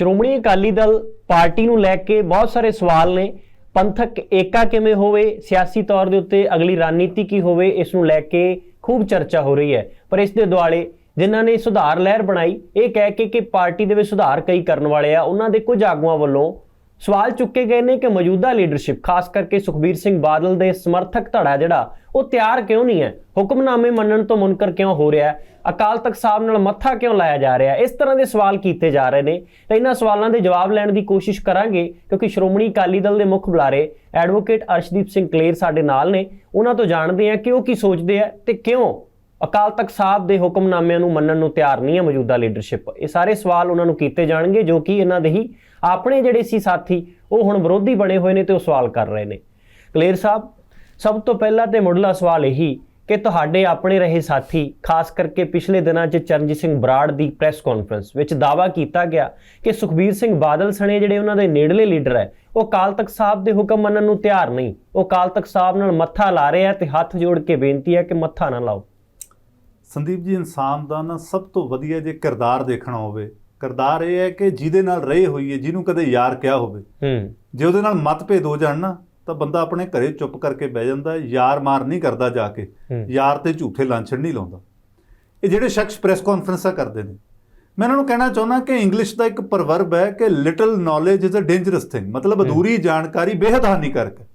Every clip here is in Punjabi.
ਸ਼੍ਰੋਮਣੀ ਅਕਾਲੀ ਦਲ ਪਾਰਟੀ ਨੂੰ ਲੈ ਕੇ ਬਹੁਤ ਸਾਰੇ ਸਵਾਲ ਨੇ। ਪੰਥਕ ਏਕਾ ਕਿਵੇਂ ਹੋਵੇ? ਸਿਆਸੀ ਤੌਰ ਦੇ ਉੱਤੇ ਅਗਲੀ ਰਣਨੀਤੀ ਕੀ ਹੋਵੇ? ਇਸ ਨੂੰ ਲੈ ਕੇ ਖੂਬ ਚਰਚਾ ਹੋ ਰਹੀ ਹੈ। ਪਰ ਇਸ ਦੇ ਦੁਆਲੇ ਜਿਨ੍ਹਾਂ ਨੇ ਸੁਧਾਰ ਲਹਿਰ ਬਣਾਈ, ਇਹ ਕਹਿ ਕੇ ਕਿ ਪਾਰਟੀ ਦੇ ਵਿੱਚ ਸੁਧਾਰ ਕਈ ਕਰਨ ਵਾਲੇ ਆ, ਉਹਨਾਂ ਦੇ ਕੁਝ ਆਗੂਆਂ ਵੱਲੋਂ ਸਵਾਲ ਚੁੱਕੇ ਗਏ ਨੇ ਕਿ ਮੌਜੂਦਾ ਲੀਡਰਸ਼ਿਪ ਖਾਸ ਕਰਕੇ ਸੁਖਬੀਰ ਸਿੰਘ ਬਾਦਲ ਦੇ ਸਮਰਥਕ ਧੜਾ ਜਿਹੜਾ, ਉਹ ਤਿਆਰ ਕਿਉਂ ਨਹੀਂ ਹੈ? ਹੁਕਮਨਾਮੇ ਮੰਨਣ ਤੋਂ ਮੁਨਕਰ ਕਿਉਂ ਹੋ ਰਿਹਾ ਹੈ? ਅਕਾਲ ਤਖਤ ਸਾਹਿਬ ਨਾਲ ਮੱਥਾ ਕਿਉਂ ਲਾਇਆ ਜਾ ਰਿਹਾ ਹੈ? ਇਸ ਤਰ੍ਹਾਂ ਦੇ ਸਵਾਲ ਕੀਤੇ ਜਾ ਰਹੇ ਨੇ। ਤਾਂ ਇਹਨਾਂ ਸਵਾਲਾਂ ਦੇ ਜਵਾਬ ਲੈਣ ਦੀ ਕੋਸ਼ਿਸ਼ ਕਰਾਂਗੇ, ਕਿਉਂਕਿ ਸ਼੍ਰੋਮਣੀ ਅਕਾਲੀ ਦਲ ਦੇ ਮੁੱਖ ਬੁਲਾਰੇ ਐਡਵੋਕੇਟ ਅਰਸ਼ਦੀਪ ਸਿੰਘ ਕਲੇਰ ਸਾਡੇ ਨਾਲ ਨੇ। ਉਹਨਾਂ ਤੋਂ ਜਾਣਦੇ ਹਾਂ ਕਿ ਉਹ ਕੀ ਸੋਚਦੇ ਆ ਤੇ ਕਿਉਂ ਅਕਾਲ ਤਖਤ ਸਾਹਿਬ ਦੇ ਹੁਕਮਨਾਮਿਆਂ ਨੂੰ ਮੰਨਣ ਨੂੰ ਤਿਆਰ ਨਹੀਂ ਹੈ ਮੌਜੂਦਾ ਲੀਡਰਸ਼ਿਪ ਇਹ ਸਾਰੇ ਸਵਾਲ ਉਹਨਾਂ ਨੂੰ ਕੀਤੇ ਜਾਣਗੇ, ਜੋ ਕਿ ਇਹਨਾਂ ਦੇ ਹੀ ਆਪਣੇ ਜਿਹੜੇ ਸੀ ਸਾਥੀ, ਉਹ ਹੁਣ ਵਿਰੋਧੀ ਬਣੇ ਹੋਏ ਨੇ ਤੇ ਉਹ ਸਵਾਲ ਕਰ ਰਹੇ ਨੇ। ਕਲੇਰ ਸਾਹਿਬ, ਸਭ ਤੋਂ ਪਹਿਲਾ ਤੇ ਮੁੱਢਲਾ ਸਵਾਲ ਇਹੀ ਕਿ ਤੁਹਾਡੇ ਆਪਣੇ ਰਹੇ ਸਾਥੀ, ਖਾਸ ਕਰਕੇ ਪਿਛਲੇ ਦਿਨਾਂ 'ਚ ਚਰਨਜੀਤ ਸਿੰਘ ਬਰਾੜ ਦੀ ਪ੍ਰੈਸ ਕਾਨਫਰੰਸ ਵਿੱਚ ਦਾਅਵਾ ਕੀਤਾ ਗਿਆ ਕਿ ਸੁਖਬੀਰ ਸਿੰਘ ਬਾਦਲ ਸਣੇ ਜਿਹੜੇ ਉਹਨਾਂ ਦੇ ਨੇੜਲੇ ਲੀਡਰ ਹੈ, ਉਹ ਅਕਾਲ ਤਖਤ ਸਾਹਿਬ ਦੇ ਹੁਕਮ ਮੰਨਣ ਨੂੰ ਤਿਆਰ ਨਹੀਂ। ਉਹ ਅਕਾਲ ਤਖਤ ਸਾਹਿਬ ਨਾਲ ਮੱਥਾ ਲਾ ਰਹੇ ਆ ਤੇ ਹੱਥ ਜੋੜ ਕੇ ਬੇਨਤੀ ਹੈ ਕਿ ਮੱਥਾ ਨਾ ਲਾਓ। ਸੰਦੀਪ ਜੀ ਇਨਸਾਨ ਦਾ ਨਾ ਸਭ ਤੋਂ ਵਧੀਆ ਜੇ ਕਿਰਦਾਰ ਦੇਖਣਾ ਹੋਵੇ ਕਿਰਦਾਰ ਇਹ ਹੈ ਕਿ ਜਿਹਦੇ ਨਾਲ ਰਹੇ ਹੋਈਏ ਜਿਹਨੂੰ ਕਦੇ ਯਾਰ ਕਿਹਾ ਹੋਵੇ। ਹੂੰ। ਜੇ ਉਹਦੇ ਨਾਲ ਮਤਭੇਦ ਹੋ ਜਾਣ ਨਾ ਤਾਂ ਬੰਦਾ ਆਪਣੇ ਘਰੇ ਚੁੱਪ ਕਰਕੇ ਬਹਿ ਜਾਂਦਾ ਯਾਰ ਮਾਰ ਨਹੀਂ ਕਰਦਾ ਜਾ ਕੇ। ਯਾਰ ਤੇ ਝੂਠੇ ਲਾਂਛਣ ਨਹੀਂ ਲਾਉਂਦਾ। ਇਹ ਜਿਹੜੇ ਸ਼ਖਸ ਪ੍ਰੈਸ ਕਾਨਫਰੰਸਾਂ ਕਰਦੇ ਨੇ ਮੈਂ ਇਹਨਾਂ ਨੂੰ ਕਹਿਣਾ ਚਾਹੁੰਦਾ ਕਿ ਇੰਗਲਿਸ਼ ਦਾ ਇੱਕ ਪ੍ਰਵਰਬ ਹੈ ਕਿ little knowledge is a dangerous thing ਮਤਲਬ ਅਧੂਰੀ ਜਾਣਕਾਰੀ ਬੇਹੱਦ ਹਾਨੀਕਾਰਕ ਹੂੰ।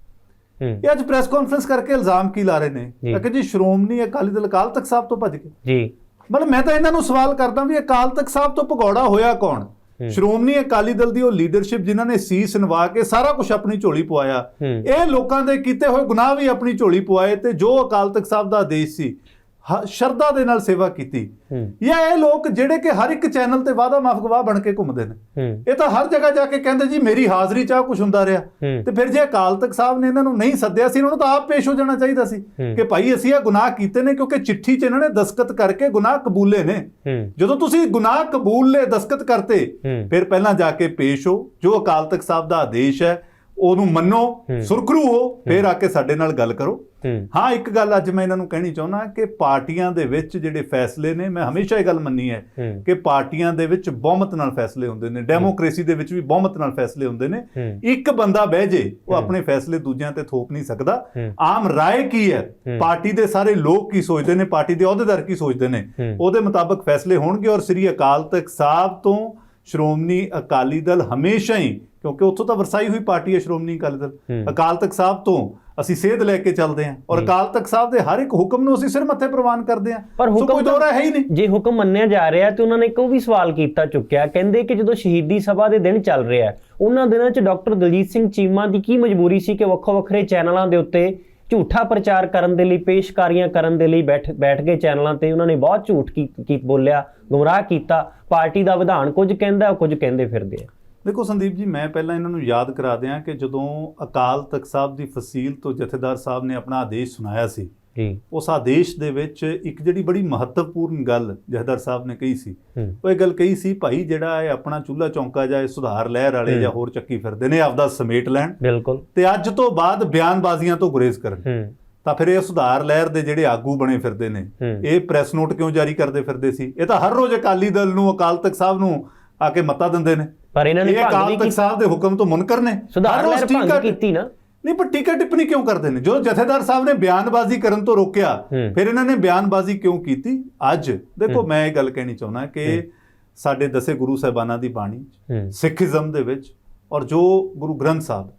ਇਹ ਅੱਜ ਪ੍ਰੈਸ ਕਾਨਫਰੰਸ ਕਰਕੇ ਇਲਜ਼ਾਮ ਕੀ ਲਾ ਰਹੇ ਨੇ। ਕਿ ਜੀ ਸ਼੍ਰੋਮਣੀ ਅਕਾਲੀ ਦਲ ਅਕਾਲ ਤਖਤ ਸਾਹਿਬ ਤੋਂ ਭੱਜ ਗਏ ਜੀ ਮਤਲਬ ਮੈਂ ਤਾਂ ਇਹਨਾਂ ਨੂੰ ਸਵਾਲ ਕਰਦਾ ਵੀ ਅਕਾਲ ਤਖਤ ਸਾਹਿਬ ਤੋਂ ਭਗੌੜਾ ਹੋਇਆ ਕੌਣ। ਸ਼੍ਰੋਮਣੀ ਅਕਾਲੀ ਦਲ ਦੀ ਉਹ ਲੀਡਰਸ਼ਿਪ ਜਿਨ੍ਹਾਂ ਨੇ ਸੀਸ ਨਵਾ ਕੇ ਸਾਰਾ ਕੁਝ ਆਪਣੀ ਝੋਲੀ ਪਵਾਇਆ। ਇਹ ਲੋਕਾਂ ਦੇ ਕੀਤੇ ਹੋਏ ਗੁਨਾਹ ਵੀ ਆਪਣੀ ਝੋਲੀ ਪਵਾਏ ਤੇ ਜੋ ਅਕਾਲ ਤਖਤ ਸਾਹਿਬ ਦਾ ਆਦੇਸ਼ ਸੀ ਸ਼ਰਧਾ ਦੇ ਨਾਲ ਸੇਵਾ ਕੀਤੀ। ਜਾਂ ਇਹ ਲੋਕ ਜਿਹੜੇ ਕਿ ਹਰ ਇੱਕ ਚੈਨਲ ਤੇ ਵਾਦਾ ਮਾਫ ਗਵਾਹ ਬਣ ਕੇ ਘੁੰਮਦੇ ਨੇ। ਇਹ ਤਾਂ ਹਰ ਜਗ੍ਹਾ ਜਾ ਕੇ ਕਹਿੰਦੇ ਜੀ ਮੇਰੀ ਹਾਜ਼ਰੀ ਚ ਆ ਕੁਝ ਹੁੰਦਾ ਰਿਹਾ। ਤੇ ਫਿਰ ਜੇ ਅਕਾਲ ਤਖਤ ਸਾਹਿਬ ਨੇ ਇਹਨਾਂ ਨੂੰ ਨਹੀਂ ਸੱਦਿਆ ਸੀ ਇਹਨਾਂ ਨੂੰ ਤਾਂ ਆਪ ਪੇਸ਼ ਹੋ ਜਾਣਾ ਚਾਹੀਦਾ ਸੀ। ਕਿ ਭਾਈ ਅਸੀਂ ਇਹ ਗੁਨਾਹ ਕੀਤੇ ਨੇ ਕਿਉਂਕਿ ਚਿੱਠੀ 'ਚ ਇਹਨਾਂ ਨੇ ਦਸਖਤ ਕਰਕੇ ਗੁਨਾਹ ਕਬੂਲੇ ਨੇ। ਜਦੋਂ ਤੁਸੀਂ ਗੁਨਾਹ ਕਬੂਲ ਲੈ ਦਸਖਤ ਕਰਤੇ। ਫਿਰ ਪਹਿਲਾਂ ਜਾ ਕੇ ਪੇਸ਼ ਹੋ। ਜੋ ਅਕਾਲ ਤਖਤ ਸਾਹਿਬ ਦਾ ਆਦੇਸ਼ ਹੈ ਉਹਨੂੰ ਮੰਨੋ। ਸੁਰਖਰੂ ਹੋ ਫਿਰ ਆ ਕੇ ਸਾਡੇ ਨਾਲ ਗੱਲ ਕਰੋ ਹੂੰ ਇੱਕ ਗੱਲ ਅੱਜ ਮੈਂ ਇਹਨਾਂ ਨੂੰ ਕਹਿਣੀ ਚਾਹੁੰਦਾ ਕਿ ਪਾਰਟੀਆਂ ਦੇ ਵਿੱਚ ਜਿਹੜੇ ਫੈਸਲੇ ਨੇ ਮੈਂ ਹਮੇਸ਼ਾ ਇਹ ਗੱਲ ਮੰਨੀ ਹੈ ਕਿ ਪਾਰਟੀਆਂ ਦੇ ਵਿੱਚ ਬਹੁਮਤ ਨਾਲ ਫੈਸਲੇ ਹੁੰਦੇ ਨੇ ਡੈਮੋਕ੍ਰੇਸੀ ਦੇ ਵਿੱਚ ਵੀ ਬਹੁਮਤ ਨਾਲ ਫੈਸਲੇ ਹੁੰਦੇ ਨੇ। ਇੱਕ ਬੰਦਾ ਬਹਿ ਜੇ ਉਹ ਆਪਣੇ ਫੈਸਲੇ ਦੂਜਿਆਂ ਤੇ ਥੋਪ ਨਹੀਂ ਸਕਦਾ। ਆਮ ਰਾਏ ਕੀ ਹੈ। ਪਾਰਟੀ ਦੇ ਸਾਰੇ ਲੋਕ ਕੀ ਸੋਚਦੇ ਨੇ ਪਾਰਟੀ ਦੇ ਅਹੁਦੇਦਾਰ ਕੀ ਸੋਚਦੇ ਨੇ। ਉਹਦੇ ਮੁਤਾਬਕ ਫੈਸਲੇ ਹੋਣਗੇ ਔਰ ਸ੍ਰੀ ਅਕਾਲ ਤਖਤ ਸਾਹਿਬ ਤੋਂ ਸ਼੍ਰੋਮਣੀ ਅਕਾਲੀ ਦਲ ਹਮੇਸ਼ਾ ਹੀ ਕਿਉਂਕਿ ਉੱਥੋਂ ਤਾਂ ਵਰਸਾਈ ਹੋਈ ਪਾਰਟੀ ਹੈ ਸ਼੍ਰੋਮਣੀ ਅਕਾਲੀ ਦਲ। ਅਕਾਲ ਤਖਤ ਸਾਹਿਬ ਤੋਂ ਅਸੀਂ ਸੇਧ ਲੈ ਕੇ ਚੱਲਦੇ ਹਾਂ ਔਰ ਅਕਾਲ ਤਖਤ ਸਾਹਿਬ ਦੇ ਹਰ ਇੱਕ ਹੁਕਮ ਨੂੰ ਅਸੀਂ ਸਿਰ ਮੱਥੇ ਪ੍ਰਵਾਨ ਕਰਦੇ ਹਾਂ। ਪਰ ਹੁਕਮ ਕੋਈ ਦੋਰਾ ਹੈ ਹੀ ਨਹੀਂ। ਜੇ ਹੁਕਮ ਮੰਨਿਆ ਜਾ ਰਿਹਾ ਤੇ ਉਹਨਾਂ ਨੇ ਇੱਕ ਉਹ ਵੀ ਸਵਾਲ ਕੀਤਾ ਚੁੱਕਿਆ? ਕਹਿੰਦੇ ਕਿ ਜਦੋਂ ਸ਼ਹੀਦੀ ਸਭਾ ਦੇ ਦਿਨ ਚੱਲ ਰਿਹਾ ਉਹਨਾਂ ਦਿਨਾਂ 'ਚ ਡਾਕਟਰ ਦਲਜੀਤ ਸਿੰਘ ਚੀਮਾ ਦੀ ਕੀ ਮਜਬੂਰੀ ਸੀ ਕਿ ਵੱਖੋ ਵੱਖਰੇ ਚੈਨਲਾਂ ਦੇ ਉੱਤੇ ਝੂਠਾ ਪ੍ਰਚਾਰ ਕਰਨ ਦੇ ਲਈ, ਪੇਸ਼ਕਾਰੀਆਂ ਕਰਨ ਦੇ ਲਈ ਬੈਠ ਬੈਠ ਗਏ ਚੈਨਲਾਂ ਤੇ। ਉਹਨਾਂ ਨੇ ਬਹੁਤ ਝੂਠ ਕੀ ਬੋਲਿਆ, ਗੁੰਮਰਾਹ ਕੀਤਾ। ਪਾਰਟੀ ਦਾ ਵਿਧਾਨ ਕੁਝ ਕਹਿੰਦਾ, ਕੁਝ ਕਹਿੰਦੇ ਫਿਰਦੇ ਆ। ਦੇਖੋ ਸੰਦੀਪ ਜੀ, ਮੈਂ ਪਹਿਲਾਂ ਇਹਨਾਂ ਨੂੰ ਯਾਦ ਕਰਾ ਦਿਆਂ ਕਿ ਜਦੋਂ ਅਕਾਲ ਤਖਤ ਸਾਹਿਬ ਦੀ ਫਸੀਲ ਤੋਂ ਜਥੇਦਾਰ ਸਾਹਿਬ ਨੇ ਆਪਣਾ ਆਦੇਸ਼ ਸੁਣਾਇਆ ਸੀ ਜੀ। ਉਸ ਆਦੇਸ਼ ਦੇ ਵਿੱਚ ਇੱਕ ਜਿਹੜੀ ਬੜੀ ਮਹੱਤਵਪੂਰਨ ਗੱਲ ਜਥੇਦਾਰ ਸਾਹਿਬ ਨੇ ਕਹੀ ਸੀ। ਉਹ ਇਹ ਗੱਲ ਕਹੀ ਸੀ ਭਾਈ ਜਿਹੜਾ ਹੈ ਆਪਣਾ ਚੁੱਲਾ ਚੌਂਕਾ ਜਾਂ ਇਹ ਸੁਧਾਰ ਲਹਿਰ ਵਾਲੇ। ਜਾਂ ਹੋਰ ਚੱਕੀ ਫਿਰਦੇ ਨੇ ਆਪਦਾ ਸਮੇਟ ਲੈਣ ਬਿਲਕੁਲ। ਤੇ ਅੱਜ ਤੋਂ ਬਾਅਦ ਬਿਆਨਬਾਜ਼ੀਆਂ ਤੋਂ ਗੁਰੇਜ਼ ਕਰਨ। ਤਾਂ ਫਿਰ ਇਹ ਸੁਧਾਰ ਲਹਿਰ ਦੇ ਜਿਹੜੇ ਆਗੂ ਬਣੇ ਫਿਰਦੇ ਨੇ। ਇਹ ਪ੍ਰੈਸ ਨੋਟ ਕਿਉਂ ਜਾਰੀ ਕਰਦੇ ਫਿਰਦੇ ਸੀ? ਇਹ ਤਾਂ ਹਰ ਰੋਜ਼ ਅਕਾਲੀ ਦਲ ਨੂੰ ਅਕਾਲ ਤਖਤ ਸਾਹਿਬ ਨੂੰ ਆ ਕੇ ਮੱਤਾ ਦਿੰਦੇ ਨੇ। ਪਰ ਇਹਨਾਂ ਨੇ ਇਹ ਅਕਾਲ ਤਖਤ ਸਾਹਿਬ ਦੇ ਹੁਕਮ ਤੋਂ ਮੁਨਕਰ ਨੇ। ਸੁਧਾਰ ਲਹਿਰ ਭੰਗ ਕੀਤੀ ਨਾ। ਨਹੀਂ ਪਰ ਟੀਕਾ ਟਿੱਪਣੀ ਕਿਉਂ ਕਰਦੇ ਨੇ? ਜੋ ਜਥੇਦਾਰ ਸਾਹਿਬ ਨੇ ਬਿਆਨਬਾਜ਼ੀ ਕਰਨ ਤੋਂ ਰੋਕਿਆ। ਫਿਰ ਇਹਨਾਂ ਨੇ ਬਿਆਨਬਾਜ਼ੀ ਕਿਉਂ ਕੀਤੀ? ਅੱਜ। ਦੇਖੋ। ਮੈਂ ਇਹ ਗੱਲ ਕਹਿਣੀ ਚਾਹੁੰਦਾ ਕਿ ਸਾਡੇ ਦਸੇ ਗੁਰੂ ਸਾਹਿਬਾਨਾਂ ਦੀ ਬਾਣੀ ਸਿੱਖੀਜ਼ਮ ਦੇ ਵਿੱਚ ਔਰ ਜੋ ਗੁਰੂ ਗ੍ਰੰਥ ਸਾਹਿਬ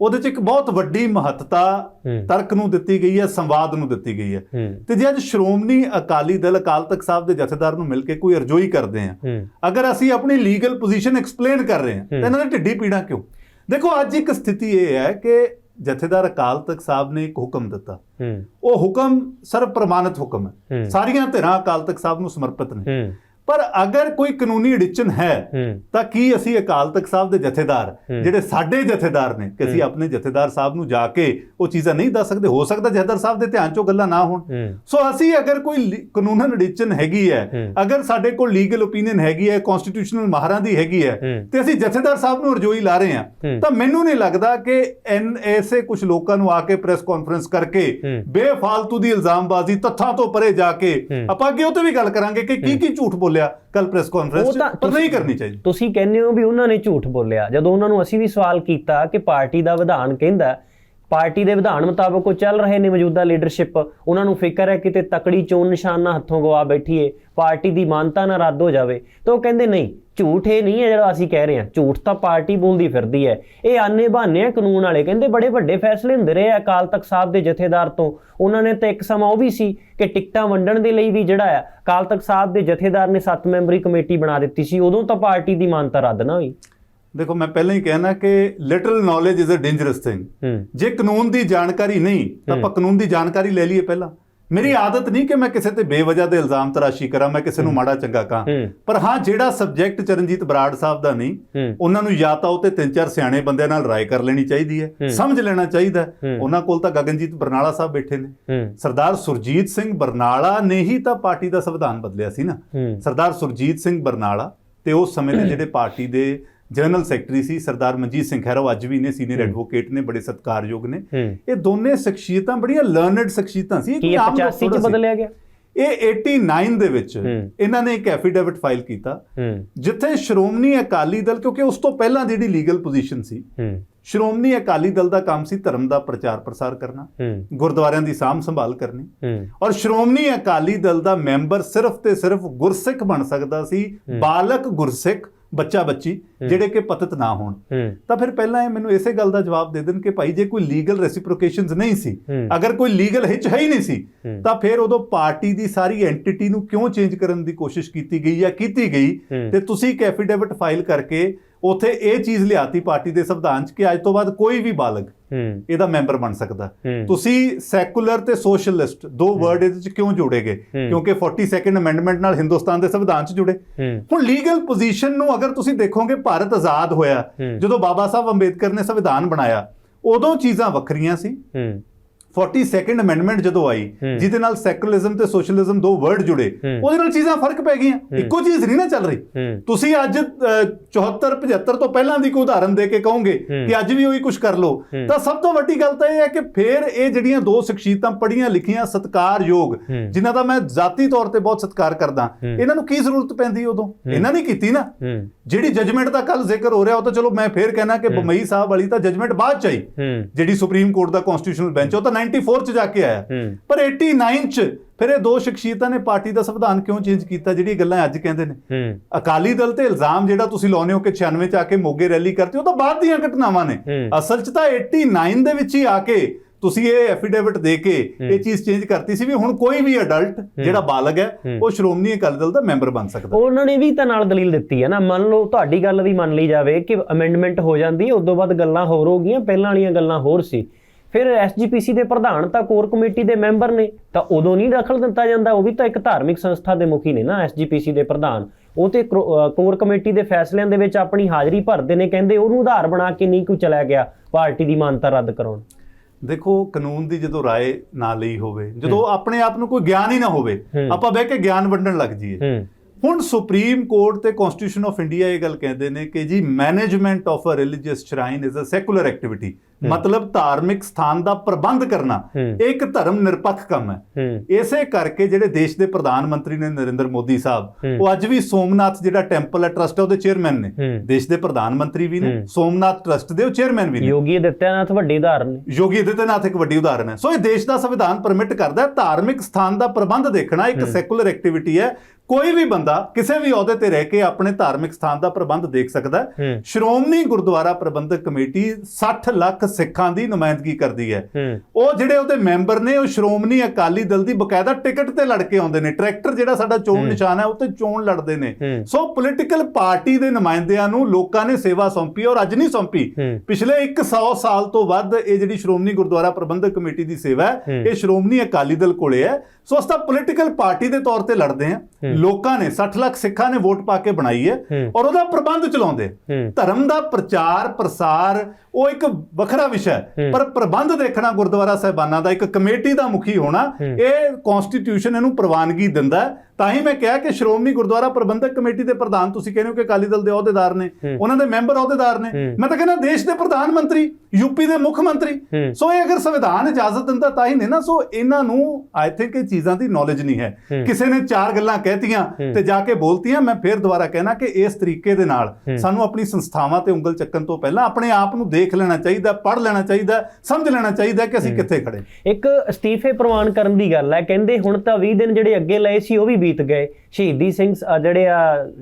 ਉਹਦੇ 'ਚ ਇੱਕ ਬਹੁਤ ਵੱਡੀ ਮਹੱਤਤਾ। ਤਰਕ ਨੂੰ ਦਿੱਤੀ ਗਈ ਹੈ ਸੰਵਾਦ ਨੂੰ ਦਿੱਤੀ ਗਈ ਹੈ। ਤੇ ਜੇ ਅੱਜ ਸ਼੍ਰੋਮਣੀ ਅਕਾਲੀ ਦਲ ਅਕਾਲ ਤਖਤ ਸਾਹਿਬ ਦੇ ਜਥੇਦਾਰ ਨੂੰ ਮਿਲ ਕੇ ਕੋਈ ਅਰਜ਼ੋਈ ਕਰਦੇ ਹੂੰ। ਅਗਰ ਅਸੀਂ ਆਪਣੀ ਲੀਗਲ ਪੋਜੀਸ਼ਨ ਐਕਸਪਲੇਨ ਕਰ ਰਹੇ ਹਾਂ। ਤਾਂ ਇਹਨਾਂ ਦੇ ਢਿੱਡੀ ਪੀੜਾ ਕਿਉਂ? ਦੇਖੋ ਅੱਜ ਇੱਕ ਸਥਿਤੀ ਇਹ ਹੈ ਕਿ ਜਥੇਦਾਰ ਅਕਾਲ ਤਖਤ ਸਾਹਿਬ ਨੇ ਇੱਕ ਹੁਕਮ ਦਿੱਤਾ। ਉਹ ਹੁਕਮ ਸਰਵ ਪ੍ਰਮਾਣਿਤ ਹੁਕਮ ਹੈ। ਸਾਰੀਆਂ ਧਿਰਾਂ ਅਕਾਲ ਤਖਤ ਸਾਹਿਬ ਨੂੰ ਸਮਰਪਿਤ ਨੇ। ਪਰ ਅਗਰ ਕੋਈ ਕਾਨੂੰਨੀ ਅੜਿੱਚਨ ਹੈ ਤਾਂ ਕੀ ਅਸੀਂ ਅਕਾਲ ਤਖਤ ਸਾਹਿਬ ਦੇ ਜਥੇਦਾਰ। ਜਿਹੜੇ ਸਾਡੇ ਜਥੇਦਾਰ ਨੇ ਕਿ ਅਸੀਂ। ਆਪਣੇ ਜਥੇਦਾਰ ਸਾਹਿਬ ਨੂੰ ਜਾ ਕੇ ਉਹ ਚੀਜ਼ਾਂ ਨਹੀਂ ਦੱਸ ਸਕਦੇ ਹੋ ਸਕਦਾ ਜਥੇਦਾਰ ਸਾਹਿਬ ਦੇ ਧਿਆਨ ਚੋਂ ਗੱਲਾਂ ਨਾ ਹੋਣ ਸੋ ਅਸੀਂ ਅਗਰ ਕੋਈ ਕਾਨੂੰਨਨ ਅੜਿੱਚਨ ਹੈਗੀ ਹੈ। ਅਗਰ ਸਾਡੇ ਕੋਲ ਲੀਗਲ ਓਪੀਨੀਅਨ ਹੈਗੀ ਹੈ ਕਨਸਟੀਟਿਊਸ਼ਨਲ ਮਾਹਰਾਂ ਦੀ ਹੈਗੀ ਹੈ। ਤੇ ਅਸੀਂ ਜਥੇਦਾਰ ਸਾਹਿਬ ਨੂੰ ਰਜੋਈ ਲਾ ਰਹੇ ਹਾਂ। ਤਾਂ ਮੈਨੂੰ ਨਹੀਂ ਲੱਗਦਾ ਕਿ ਐਨ ਐਸੇ ਕੁਝ ਲੋਕਾਂ ਨੂੰ ਆ ਕੇ ਪ੍ਰੈਸ ਕਾਨਫਰੰਸ ਕਰਕੇ। ਬੇਫਾਲਤੂ ਦੀ ਇਲਜ਼ਾਮਬਾਜ਼ੀ ਤੱਥਾਂ ਤੋਂ ਪਰੇ ਜਾ ਕੇ। ਆਪਾਂ ਅੱਗੇ ਉਹ ਤੇ ਵੀ ਗੱਲ ਕਰਾਂਗੇ ਕਿ ਕੀ ਕੀ ਝੂਠ ਬੋਲੇ ਬੋਲਿਆ ਕੱਲ ਪ੍ਰੈਸ ਕਾਨਫਰੰਸ 'ਚ ਪਰ ਨਹੀਂ ਕਰਨੀ ਚਾਹੀਦੀ। ਤੁਸੀਂ ਕਹਿੰਦੇ ਹੋ ਵੀ ਉਹਨਾਂ ਨੇ ਝੂਠ ਬੋਲਿਆ। ਜਦੋਂ ਉਹਨਾਂ ਨੂੰ ਅਸੀਂ ਵੀ ਸਵਾਲ ਕੀਤਾ ਕਿ ਪਾਰਟੀ ਦਾ ਵਿਧਾਨ ਕਹਿੰਦਾ ਪਾਰਟੀ ਦੇ ਵਿਧਾਨ ਮੁਤਾਬਕ ਉਹ ਚੱਲ ਰਹੇ ਨੇ ਮੌਜੂਦਾ ਲੀਡਰਸ਼ਿਪ ਉਹਨਾਂ ਨੂੰ ਫਿਕਰ ਹੈ ਕਿਤੇ ਤਕੜੀ ਚੋਣ ਨਿਸ਼ਾਨ ਹੱਥੋਂ ਗਵਾ ਬੈਠੀਏ ਪਾਰਟੀ ਦੀ ਮਾਨਤਾ ਨਾ ਰੱਦ ਹੋ ਜਾਵੇ। ਤਾਂ ਉਹ ਕਹਿੰਦੇ ਨਹੀਂ ਝੂਠ ਇਹ ਨਹੀਂ ਹੈ ਜਿਹੜਾ ਅਸੀਂ ਕਹਿ ਰਹੇ ਹਾਂ। ਝੂਠ ਤਾਂ ਪਾਰਟੀ ਬੋਲਦੀ ਫਿਰਦੀ ਹੈ। ਇਹ ਆਨੇ ਬਹਾਨੇ ਆ ਕਾਨੂੰਨ ਵਾਲੇ। ਕਹਿੰਦੇ ਬੜੇ ਵੱਡੇ ਫੈਸਲੇ ਹੁੰਦੇ ਰਹੇ ਆ ਅਕਾਲ ਤਖਤ ਸਾਹਿਬ ਦੇ ਜਥੇਦਾਰ ਤੋਂ। ਉਹਨਾਂ ਨੇ ਤਾਂ ਇੱਕ ਸਮਾਂ ਉਹ ਵੀ ਸੀ ਕਿ ਟਿਕਟਾਂ ਵੰਡਣ ਦੇ ਲਈ ਵੀ ਜਿਹੜਾ ਆ ਅਕਾਲ ਤਖਤ ਸਾਹਿਬ ਦੇ ਜਥੇਦਾਰ ਨੇ 7 ਮੈਂਬਰੀ ਕਮੇਟੀ ਬਣਾ ਦਿੱਤੀ ਸੀ। ਉਦੋਂ ਤਾਂ ਪਾਰਟੀ ਦੀ ਮਾਨਤਾ ਰੱਦ ਨਾ ਹੋਈ। ਦੇਖੋ ਮੈਂ ਪਹਿਲਾਂ ਹੀ ਕਹਿਣਾ ਕਿ little knowledge is a dangerous thing ਜੇ ਕਾਨੂੰਨ ਦੀ ਜਾਣਕਾਰੀ ਨਹੀਂ ਤਾਂ ਆਪਾਂ ਕਾਨੂੰਨ ਦੀ ਜਾਣਕਾਰੀ ਲੈ ਲਈਏ ਪਹਿਲਾਂ। ਮੇਰੀ ਆਦਤ ਨਹੀਂ ਕਿ ਮੈਂ ਕਿਸੇ ਤੇ ਬੇਵਜ੍ਹਾ ਦੇ ਇਲਜ਼ਾਮ ਤਰਾਸ਼ੀ ਕਰਾਂ ਮੈਂ ਕਿਸੇ ਨੂੰ ਮਾੜਾ ਚੰਗਾ ਕਹਾਂ। ਪਰ ਹਾਂ ਜਿਹੜਾ ਸਬਜੈਕਟ ਚਰਨਜੀਤ ਬਰਾੜ ਸਾਹਿਬ ਦਾ ਨਹੀਂ ਉਹਨਾਂ ਨੂੰ ਜਾਂ ਤਾਂ ਉਹ ਤੇ ਤਿੰਨ ਚਾਰ ਸਿਆਣੇ ਬੰਦਿਆਂ ਨਾਲ ਰਾਏ ਕਰ ਲੈਣੀ ਚਾਹੀਦੀ ਹੈ ਸਮਝ ਲੈਣਾ ਚਾਹੀਦਾ। ਉਹਨਾਂ ਕੋਲ ਤਾਂ ਗਗਨਜੀਤ ਬਰਨਾਲਾ ਸਾਹਿਬ ਬੈਠੇ ਨੇ। ਸਰਦਾਰ ਸੁਰਜੀਤ ਸਿੰਘ ਬਰਨਾਲਾ ਨੇ ਹੀ ਤਾਂ ਪਾਰਟੀ ਦਾ ਸੰਵਿਧਾਨ ਬਦਲਿਆ ਸੀ ਨਾ। ਸਰਦਾਰ ਸੁਰਜੀਤ ਸਿੰਘ ਬਰਨਾਲਾ ਤੇ ਉਸ ਸਮੇਂ ਦੇ ਜਿਹੜੇ ਪਾਰਟੀ ਦੇ ਜਨਰਲ ਸੈਕਟਰੀ ਸੀ ਸਰਦਾਰ ਮਨਜੀਤ ਸਿੰਘ ਉਹ ਅੱਜ ਵੀ ਨੇ ਸੀਨੀਅਰ ਐਡਵੋਕੇਟ ਨੇ ਬੜੇ ਸਤਿਕਾਰਯੋਗ ਨੇ। ਇਹ ਦੋਨੇ ਸ਼ਖਸੀਅਤਾਂ ਬੜੀਆਂ ਲਰਨਡ ਸ਼ਖਸੀਅਤਾਂ ਸੀ ਇਹ ਕੀ ਕੋਈ ਇਹ ਆਮ ਲੋਕ 85 ਚ। ਬਦਲਿਆ ਗਿਆ? ਇਹ 89 ਦੇ ਵਿੱਚ। ਇਹਨਾਂ ਨੇ ਇੱਕ ਐਫੀਡੇਵਿਟ ਫਾਈਲ ਕੀਤਾ। ਜਿੱਥੇ ਸ਼੍ਰੋਮਣੀ ਅਕਾਲੀ ਦਲ ਕਿਉਂਕਿ ਉਸ ਤੋਂ ਪਹਿਲਾਂ ਜਿਹੜੀ ਲੀਗਲ ਪੋਜੀਸ਼ਨ ਸੀ ਸ਼੍ਰੋਮਣੀ ਅਕਾਲੀ ਦਲ ਦਾ ਕੰਮ ਸੀ ਧਰਮ ਦਾ ਪ੍ਰਚਾਰ ਪ੍ਰਸਾਰ ਕਰਨਾ ਗੁਰਦੁਆਰਿਆਂ ਦੀ ਸਾਂਭ ਸੰਭਾਲ ਕਰਨੀ। ਔਰ ਸ਼੍ਰੋਮਣੀ ਅਕਾਲੀ ਦਲ ਦਾ ਮੈਂਬਰ ਸਿਰਫ ਤੇ ਸਿਰਫ ਗੁਰਸਿੱਖ ਬਣ ਸਕਦਾ ਸੀ ਬਾਲਕ ਗੁਰਸਿੱਖ ਬੱਚਾ ਬੱਚੀ ਜਿਹੜੇ ਕਿ ਪਤਿਤ ਨਾ ਹੋਣ ਤਾਂ ਫਿਰ ਪਹਿਲਾਂ ਇਹ ਮੈਨੂੰ ਇਸੇ ਗੱਲ ਦਾ ਜਵਾਬ ਦੇ ਦੇਣ ਕਿ ਭਾਈ ਜੇ ਕੋਈ ਲੀਗਲ ਰੈਸਿਪ੍ਰੋਕੇਸ਼ਨਸ ਨਹੀਂ ਸੀ। ਅਗਰ ਕੋਈ ਲੀਗਲ ਹਿੱਚ ਹੈ ਹੀ ਨਹੀਂ ਸੀ। ਤਾਂ ਫਿਰ ਉਦੋਂ ਪਾਰਟੀ ਦੀ ਸਾਰੀ ਐਂਟੀਟੀ ਨੂੰ ਕਿਉਂ ਚੇਂਜ ਕਰਨ ਦੀ ਕੋਸ਼ਿਸ਼ ਕੀਤੀ ਗਈ ਜਾਂ ਕੀਤੀ ਗਈ। ਤੇ ਤੁਸੀਂ ਇੱਕ ਐਫੀਡੇਵਿਟ ਫਾਈਲ ਕਰਕੇ ਉਥੇ ਇਹ ਚੀਜ਼ ਲਿਆਤੀ ਪਾਰਟੀ ਦੇ ਸੰਵਿਧਾਨ 'ਚ ਕਿ ਅੱਜ ਤੋਂ ਬਾਅਦ ਕੋਈ ਵੀ ਬਾਲਗ ਇਹਦਾ ਮੈਂਬਰ ਬਣ ਸਕਦਾ। ਤੁਸੀਂ ਸੈਕੂਲਰ ਤੇ ਸੋਸ਼ਲਿਸਟ ਦੋ ਵਰਡ ਇਹਦੇ ਵਿੱਚ ਕਿਉਂ ਜੋੜੇ ਗਏ। ਕਿਉਂਕਿ 42nd ਅਮੈਂਡਮੈਂਟ ਨਾਲ ਹਿੰਦੁਸਤਾਨ ਦੇ ਸੰਵਿਧਾਨ 'ਚ ਜੁੜੇ। ਹੁਣ ਲੀਗਲ ਪੋਜੀਸ਼ਨ ਨੂੰ ਅਗਰ ਤੁਸੀਂ ਦੇਖੋਗੇ ਭਾਰਤ ਆਜ਼ਾਦ ਹੋਇਆ। ਜਦੋਂ ਬਾਬਾ ਸਾਹਿਬ ਅੰਬੇਦਕਰ ਨੇ ਸੰਵਿਧਾਨ ਬਣਾਇਆ ਉਦੋਂ ਚੀਜ਼ਾਂ ਵੱਖਰੀਆਂ ਸੀ। 42nd ਅਮੈਂਡਮੈਂਟ ਜਦੋਂ ਆਈ। ਜਿਹਦੇ ਨਾਲ ਸੈਕੂਲਰਿਜ਼ਮ ਤੇ ਸੋਸ਼ਲਿਜ਼ਮ ਦੋ ਵਰਡ ਜੁੜੇ। ਉਹਦੇ ਨਾਲ ਚੀਜ਼ਾਂ ਫ਼ਰਕ ਪੈ ਗਈਆਂ ਇੱਕੋ ਚੀਜ਼ ਨਹੀਂ ਨਾ ਚੱਲ ਰਹੀ ਤੁਸੀਂ ਅੱਜ ਅ, 74 75 ਤੋਂ ਪਹਿਲਾਂ ਦੀ ਕੋਈ ਉਦਾਹਰਨ ਦੇ ਕੇ ਕਹੋਗੇ। ਕਿ ਅੱਜ ਵੀ ਉਹੀ ਕੁਝ ਕਰ ਲਓ। ਤਾਂ ਸਭ ਤੋਂ ਵੱਡੀ ਗੱਲ ਤਾਂ ਇਹ ਹੈ ਕਿ ਫਿਰ ਇਹ ਜਿਹੜੀਆਂ ਦੋ ਸ਼ਖਸੀਅਤਾਂ ਪੜੀਆਂ ਲਿਖੀਆਂ ਸਤਿਕਾਰਯੋਗ। ਜਿਨ੍ਹਾਂ ਦਾ ਮੈਂ ਜ਼ਾਤੀ ਤੌਰ ਤੇ ਬਹੁਤ ਸਤਿਕਾਰ ਕਰਦਾ। ਇਹਨਾਂ ਨੂੰ ਕੀ ਜ਼ਰੂਰਤ ਪੈਂਦੀ ਉਦੋਂ ਇਹਨਾਂ ਨੇ ਕੀਤੀ ਨਾ ਜਿਹੜੀ ਜਜਮੈਂਟ ਦਾ ਕੱਲ ਜ਼ਿਕਰ ਹੋ ਰਿਹਾ ਉਹ ਤਾਂ ਚਲੋ ਮੈਂ ਫੇਰ ਕਹਿਣਾ ਕਿ ਬੰਮਈ ਸਾਹਿਬ ਵਾਲੀ ਤਾਂ ਜਜਮੈਂਟ ਬਾਅਦ ਚ ਆਈ ਜਿਹੜੀ ਸੁਪਰੀਮ ਕੋਰਟ ਦਾ ਕਨਸਟੀਟਿਊਸ਼ਨਲ ਬੈਂਚ ਉਹ ਤਾਂ 94 ਚ ਜਾ ਕੇ ਆਇਆ। ਪਰ 89 ਚ ਫਿਰ ਇਹ ਦੋ ਸ਼ਖਸੀਅਤਾਂ ਨੇ ਪਾਰਟੀ ਦਾ ਸੰਵਿਧਾਨ ਕਿਉਂ ਚੇਂਜ ਕੀਤਾ? ਜਿਹੜੀ ਗੱਲਾਂ ਅੱਜ ਕਹਿੰਦੇ ਨੇ। ਅਕਾਲੀ ਦਲ ਤੇ ਇਲਜ਼ਾਮ ਜਿਹੜਾ ਤੁਸੀਂ ਲਾਉਂਦੇ ਹੋ ਕਿ 96 ਚ ਆ ਕੇ ਮੋਗੇ ਰੈਲੀ ਕਰਤੇ ਉਹ ਤਾਂ ਬਾਅਦ ਦੀਆਂ ਘਟਨਾਵਾਂ ਨੇ। ਅਸਲ ਚ ਤਾਂ 89 ਦੇ ਵਿੱਚ ਹੀ ਆ ਕੇ ਤੁਸੀਂ ਇਹ ਐਫੀਡੇਵਿਟ ਦੇ ਕੇ ਇਹ ਚੀਜ਼ ਚੇਂਜ ਕਰਤੀ ਸੀ ਵੀ ਹੁਣ ਕੋਈ ਵੀ ਅਡਲਟ ਜਿਹੜਾ ਬਾਲਗ ਹੈ ਉਹ ਸ਼੍ਰੋਮਣੀ ਅਕਾਲੀ ਦਲ ਦਾ ਮੈਂਬਰ ਬਣ ਸਕਦਾ। ਉਹਨਾਂ ਨੇ ਵੀ ਤਾਂ ਨਾਲ ਦਲੀਲ ਦਿੱਤੀ ਹੈ ਨਾ। ਮੰਨ ਲਓ ਤੁਹਾਡੀ ਗੱਲ ਵੀ ਮੰਨ ਲਈ ਜਾਵੇ ਕਿ ਅਮੈਂਡਮੈਂਟ ਹੋ ਜਾਂਦੀ ਉਦੋਂ ਬਾਅਦ ਗੱਲਾਂ ਹੋਰ ਹੋ ਗਈਆਂ ਪਹਿਲਾਂ ਵਾਲੀਆਂ ਗੱਲਾਂ ਹੋਰ ਸੀ। ਫਿਰ ਐਸਜੀਪੀਸੀ ਦੇ ਪ੍ਰਧਾਨ ਤਾਂ ਕੋਰ ਕਮੇਟੀ ਦੇ ਮੈਂਬਰ ਨੇ ਤਾਂ ਉਦੋਂ ਨਹੀਂ ਦਖਲ ਦਿੱਤਾ ਜਾਂਦਾ ਉਹ ਵੀ ਤਾਂ ਇੱਕ ਧਾਰਮਿਕ ਸੰਸਥਾ ਦੇ ਮੁਖੀ ਨੇ ਨਾ ਐਸਜੀਪੀਸੀ ਦੇ ਪ੍ਰਧਾਨ। ਉਹ ਤੇ ਕਰੋ- ਕਮੇਟੀ ਦੇ ਫੈਸਲਿਆਂ ਦੇ ਵਿੱਚ ਆਪਣੀ ਹਾਜ਼ਰੀ ਭਰਦੇ ਨੇ ਕਹਿੰਦੇ ਉਹਨੂੰ ਆਧਾਰ ਬਣਾ ਕੇ ਨਹੀਂ ਕੋਈ ਚਲਾ ਗਿਆ ਪਾਰਟੀ ਦੀ ਮਾਨਤਾ ਰੱਦ ਕਰਾਉਣ। ਦੇਖੋ ਕਾਨੂੰਨ ਦੀ ਜਦੋਂ ਰਾਏ ਨਾ ਲਈ ਹੋਵੇ ਜਦੋਂ ਆਪਣੇ ਆਪ ਨੂੰ ਕੋਈ ਗਿਆਨ ਹੀ ਨਾ ਹੋਵੇ। ਆਪਾਂ ਬਹਿ ਕੇ ਗਿਆਨ ਵੰਡਣ ਲੱਗ ਜਾਈਏ। ਹੁਣ ਸੁਪਰੀਮ ਕੋਰਟ ਤੇ ਕਨਸਟੀਟਿਊਸ਼ਨ ਆਫ ਇੰਡੀਆ ਇਹ ਗੱਲ ਕਹਿੰਦੇ ਨੇ ਕਿ ਜੀ management of a religious shrine is a secular activity. ਮਤਲਬ ਧਾਰਮਿਕ ਸਥਾਨ ਦਾ ਪ੍ਰਬੰਧ ਕਰਨਾ। ਇਹ ਇੱਕ ਧਰਮ ਨਿਰਪੱਖ ਕੰਮ ਹੈ। ਇਸੇ ਕਰਕੇ ਜਿਹੜੇ ਦੇਸ਼ ਦੇ ਪ੍ਰਧਾਨ ਮੰਤਰੀ ਨੇ ਨਰਿੰਦਰ ਮੋਦੀ ਸਾਹਿਬ। ਉਹ ਅੱਜ ਵੀ ਸੋਮਨਾਥ ਜਿਹੜਾ ਟੈਂਪਲ ਹੈ ਟਰਸਟ ਹੈ ਉਹਦੇ ਚੇਅਰਮੈਨ ਨੇ। ਦੇਸ਼ ਦੇ ਪ੍ਰਧਾਨ ਮੰਤਰੀ ਵੀ ਨੇ। ਸੋਮਨਾਥ ਟਰਸਟ ਦੇ ਉਹ ਚੇਅਰਮੈਨ ਵੀ ਨੇ। ਯੋਗੀ ਆਦਿੱਤਿਆਨਾਥ ਵੱਡੇ ਉਦਾਹਰਨ ਨੇ। ਯੋਗੀ ਆਦਿੱਤਿਆਨਾਥ ਇੱਕ ਵੱਡੀ ਉਦਾਹਰਨ ਹੈ। ਸੋ ਇਹ ਦੇਸ਼ ਦਾ ਸੰਵਿਧਾਨ ਪਰਮਿਟ ਕਰਦਾ ਹੈ। ਧਾਰਮਿਕ ਸਥਾਨ ਦਾ ਪ੍ਰਬੰਧ ਦੇਖਣਾ ਇੱਕ ਸੈਕੂਲਰ ਐਕਟੀਵਿਟੀ ਹੈ। ਕੋਈ ਵੀ ਬੰਦਾ ਕਿਸੇ ਵੀ ਅਹੁਦੇ ਤੇ ਰਹਿ ਕੇ ਆਪਣੇ ਧਾਰਮਿਕ ਸਥਾਨ ਦਾ ਪ੍ਰਬੰਧ ਦੇਖ ਸਕਦਾ ਹੂੰ। ਸ਼੍ਰੋਮਣੀ ਗੁਰਦੁਆਰਾ ਪ੍ਰਬੰਧਕ ਕਮੇਟੀ 60 ਲੱਖ ਸਿੱਖਾਂ ਦੀ ਨੁਮਾਇੰਦਗੀ ਕਰਦੀ ਹੈ ਉਹ ਜਿਹੜੇ ਉਹਦੇ ਮੈਂਬਰ ਨੇ ਉਹ ਸ਼੍ਰੋਮਣੀ ਅਕਾਲੀ ਦਲ ਦੀ ਬਕਾਇਦਾ ਟਿਕਟ ਤੇ ਲੜ ਕੇ ਆਉਂਦੇ ਨੇ ਟਰੈਕਟਰ ਜਿਹੜਾ ਸਾਡਾ ਚੋਣ ਨਿਸ਼ਾਨ ਹੈ ਉਹ ਤੇ ਚੋਣ ਲੜਦੇ ਨੇ। ਸੋ ਪੋਲੀਟੀਕਲ ਪਾਰਟੀ ਦੇ ਨੁਮਾਇੰਦਿਆਂ ਨੂੰ ਲੋਕਾਂ ਨੇ ਸੇਵਾ ਸੌਂਪੀ ਔਰ ਅੱਜ ਨਹੀਂ ਸੌਂਪੀ। ਪਿਛਲੇ 100 ਸਾਲ ਤੋਂ ਵੱਧ ਇਹ ਜਿਹੜੀ ਸ਼੍ਰੋਮਣੀ ਗੁਰਦੁਆਰਾ ਪ੍ਰਬੰਧਕ ਕਮੇਟੀ ਦੀ ਸੇਵਾ ਹੈ। ਇਹ ਸ਼੍ਰੋਮਣੀ ਅਕਾਲੀ ਦਲ ਕੋਲੇ ਹੈ ਸੋ ਅਸਤਾ ਪੋਲੀਟੀਕਲ ਪਾਰਟੀ ਦੇ ਤੌਰ ਤੇ ਲੜਦੇ ਆ ਲੋਕਾਂ ਨੇ 60 ਲੱਖ ਸਿੱਖਾਂ ਨੇ ਵੋਟ ਪਾ ਕੇ ਬਣਾਈ ਹੈ। ਔਰ ਉਹਦਾ ਪ੍ਰਬੰਧ ਚਲਾਉਂਦੇ। ਧਰਮ ਦਾ ਪ੍ਰਚਾਰ ਪ੍ਰਸਾਰ ਉਹ ਇੱਕ ਵੱਖਰਾ ਵਿਸ਼ਾ ਹੈ ਪਰ ਪ੍ਰਬੰਧ ਦੇਖਣਾ ਗੁਰਦੁਆਰਾ ਸਾਹਿਬਾਨਾਂ ਦਾ ਇੱਕ ਕਮੇਟੀ ਦਾ ਮੁਖੀ ਹੋਣਾ ਇਹ ਕਨਸਟੀਟਿਊਸ਼ਨ ਇਹਨੂੰ ਪ੍ਰਵਾਨਗੀ ਦਿੰਦਾ ਹੈ ਤਾਂ ਹੀ ਮੈਂ ਕਿਹਾ ਕਿ ਸ਼੍ਰੋਮਣੀ ਗੁਰਦੁਆਰਾ ਪ੍ਰਬੰਧਕ ਕਮੇਟੀ ਦੇ ਪ੍ਰਧਾਨ ਤੁਸੀਂ ਕਹਿੰਦੇ ਹੋ ਕਿ ਅਕਾਲੀ ਦਲ ਦੇ ਅਹੁਦੇਦਾਰ ਨੇ। ਉਹਨਾਂ ਦੇ ਮੈਂਬਰ ਅਹੁਦੇਦਾਰ ਨੇ। ਮੈਂ ਤਾਂ ਕਹਿੰਦਾ ਦੇਸ਼ ਦੇ ਪ੍ਰਧਾਨ ਮੰਤਰੀ ਯੂਪੀ ਦੇ ਮੁੱਖ ਮੰਤਰੀ। ਸੋ ਇਹ ਅਗਰ ਸੰਵਿਧਾਨ ਇਜਾਜ਼ਤ ਦਿੰਦਾ ਤਾਂ ਹੀ ਨੇ ਨਾ ਸੋ ਇਹਨਾਂ ਨੂੰ ਆਈ ਥਿੰਕ ਇਹ ਚੀਜ਼ਾਂ ਦੀ ਨੌਲੇਜ ਨਹੀਂ ਹੈ। ਕਿਸੇ ਨੇ ਚਾਰ ਗੱਲਾਂ ਕਹਿਤੀਆਂ। ਤੇ ਜਾ ਕੇ ਬੋਲਤੀਆਂ ਮੈਂ ਫੇਰ ਦੁਬਾਰਾ ਕਹਿਣਾ ਕਿ ਇਸ ਤਰੀਕੇ ਦੇ ਨਾਲ। ਸਾਨੂੰ ਆਪਣੀ ਸੰਸਥਾਵਾਂ ਤੇ ਉਂਗਲ ਚੱਕਣ ਤੋਂ ਪਹਿਲਾਂ ਆਪਣੇ ਆਪ ਨੂੰ ਦੇਖ ਲੈਣਾ ਚਾਹੀਦਾ ਪੜ੍ਹ ਲੈਣਾ ਚਾਹੀਦਾ ਸਮਝ ਲੈਣਾ ਚਾਹੀਦਾ ਕਿ ਅਸੀਂ ਕਿੱਥੇ ਖੜੇ। ਇੱਕ ਅਸਤੀਫੇ ਪ੍ਰਵਾਨ ਕਰਨ ਦੀ ਗੱਲ ਹੈ ਕਹਿੰਦੇ ਹੁਣ ਤਾਂ 20 ਦਿਨ ਜਿਹੜੇ ਅੱਗੇ ਲਏ ਸੀ ਉਹ ਵੀ ਬੀਤ ਗਏ। ਸ਼ਹੀਦੀ ਸਿੰਘ ਜਿਹੜੇ ਆ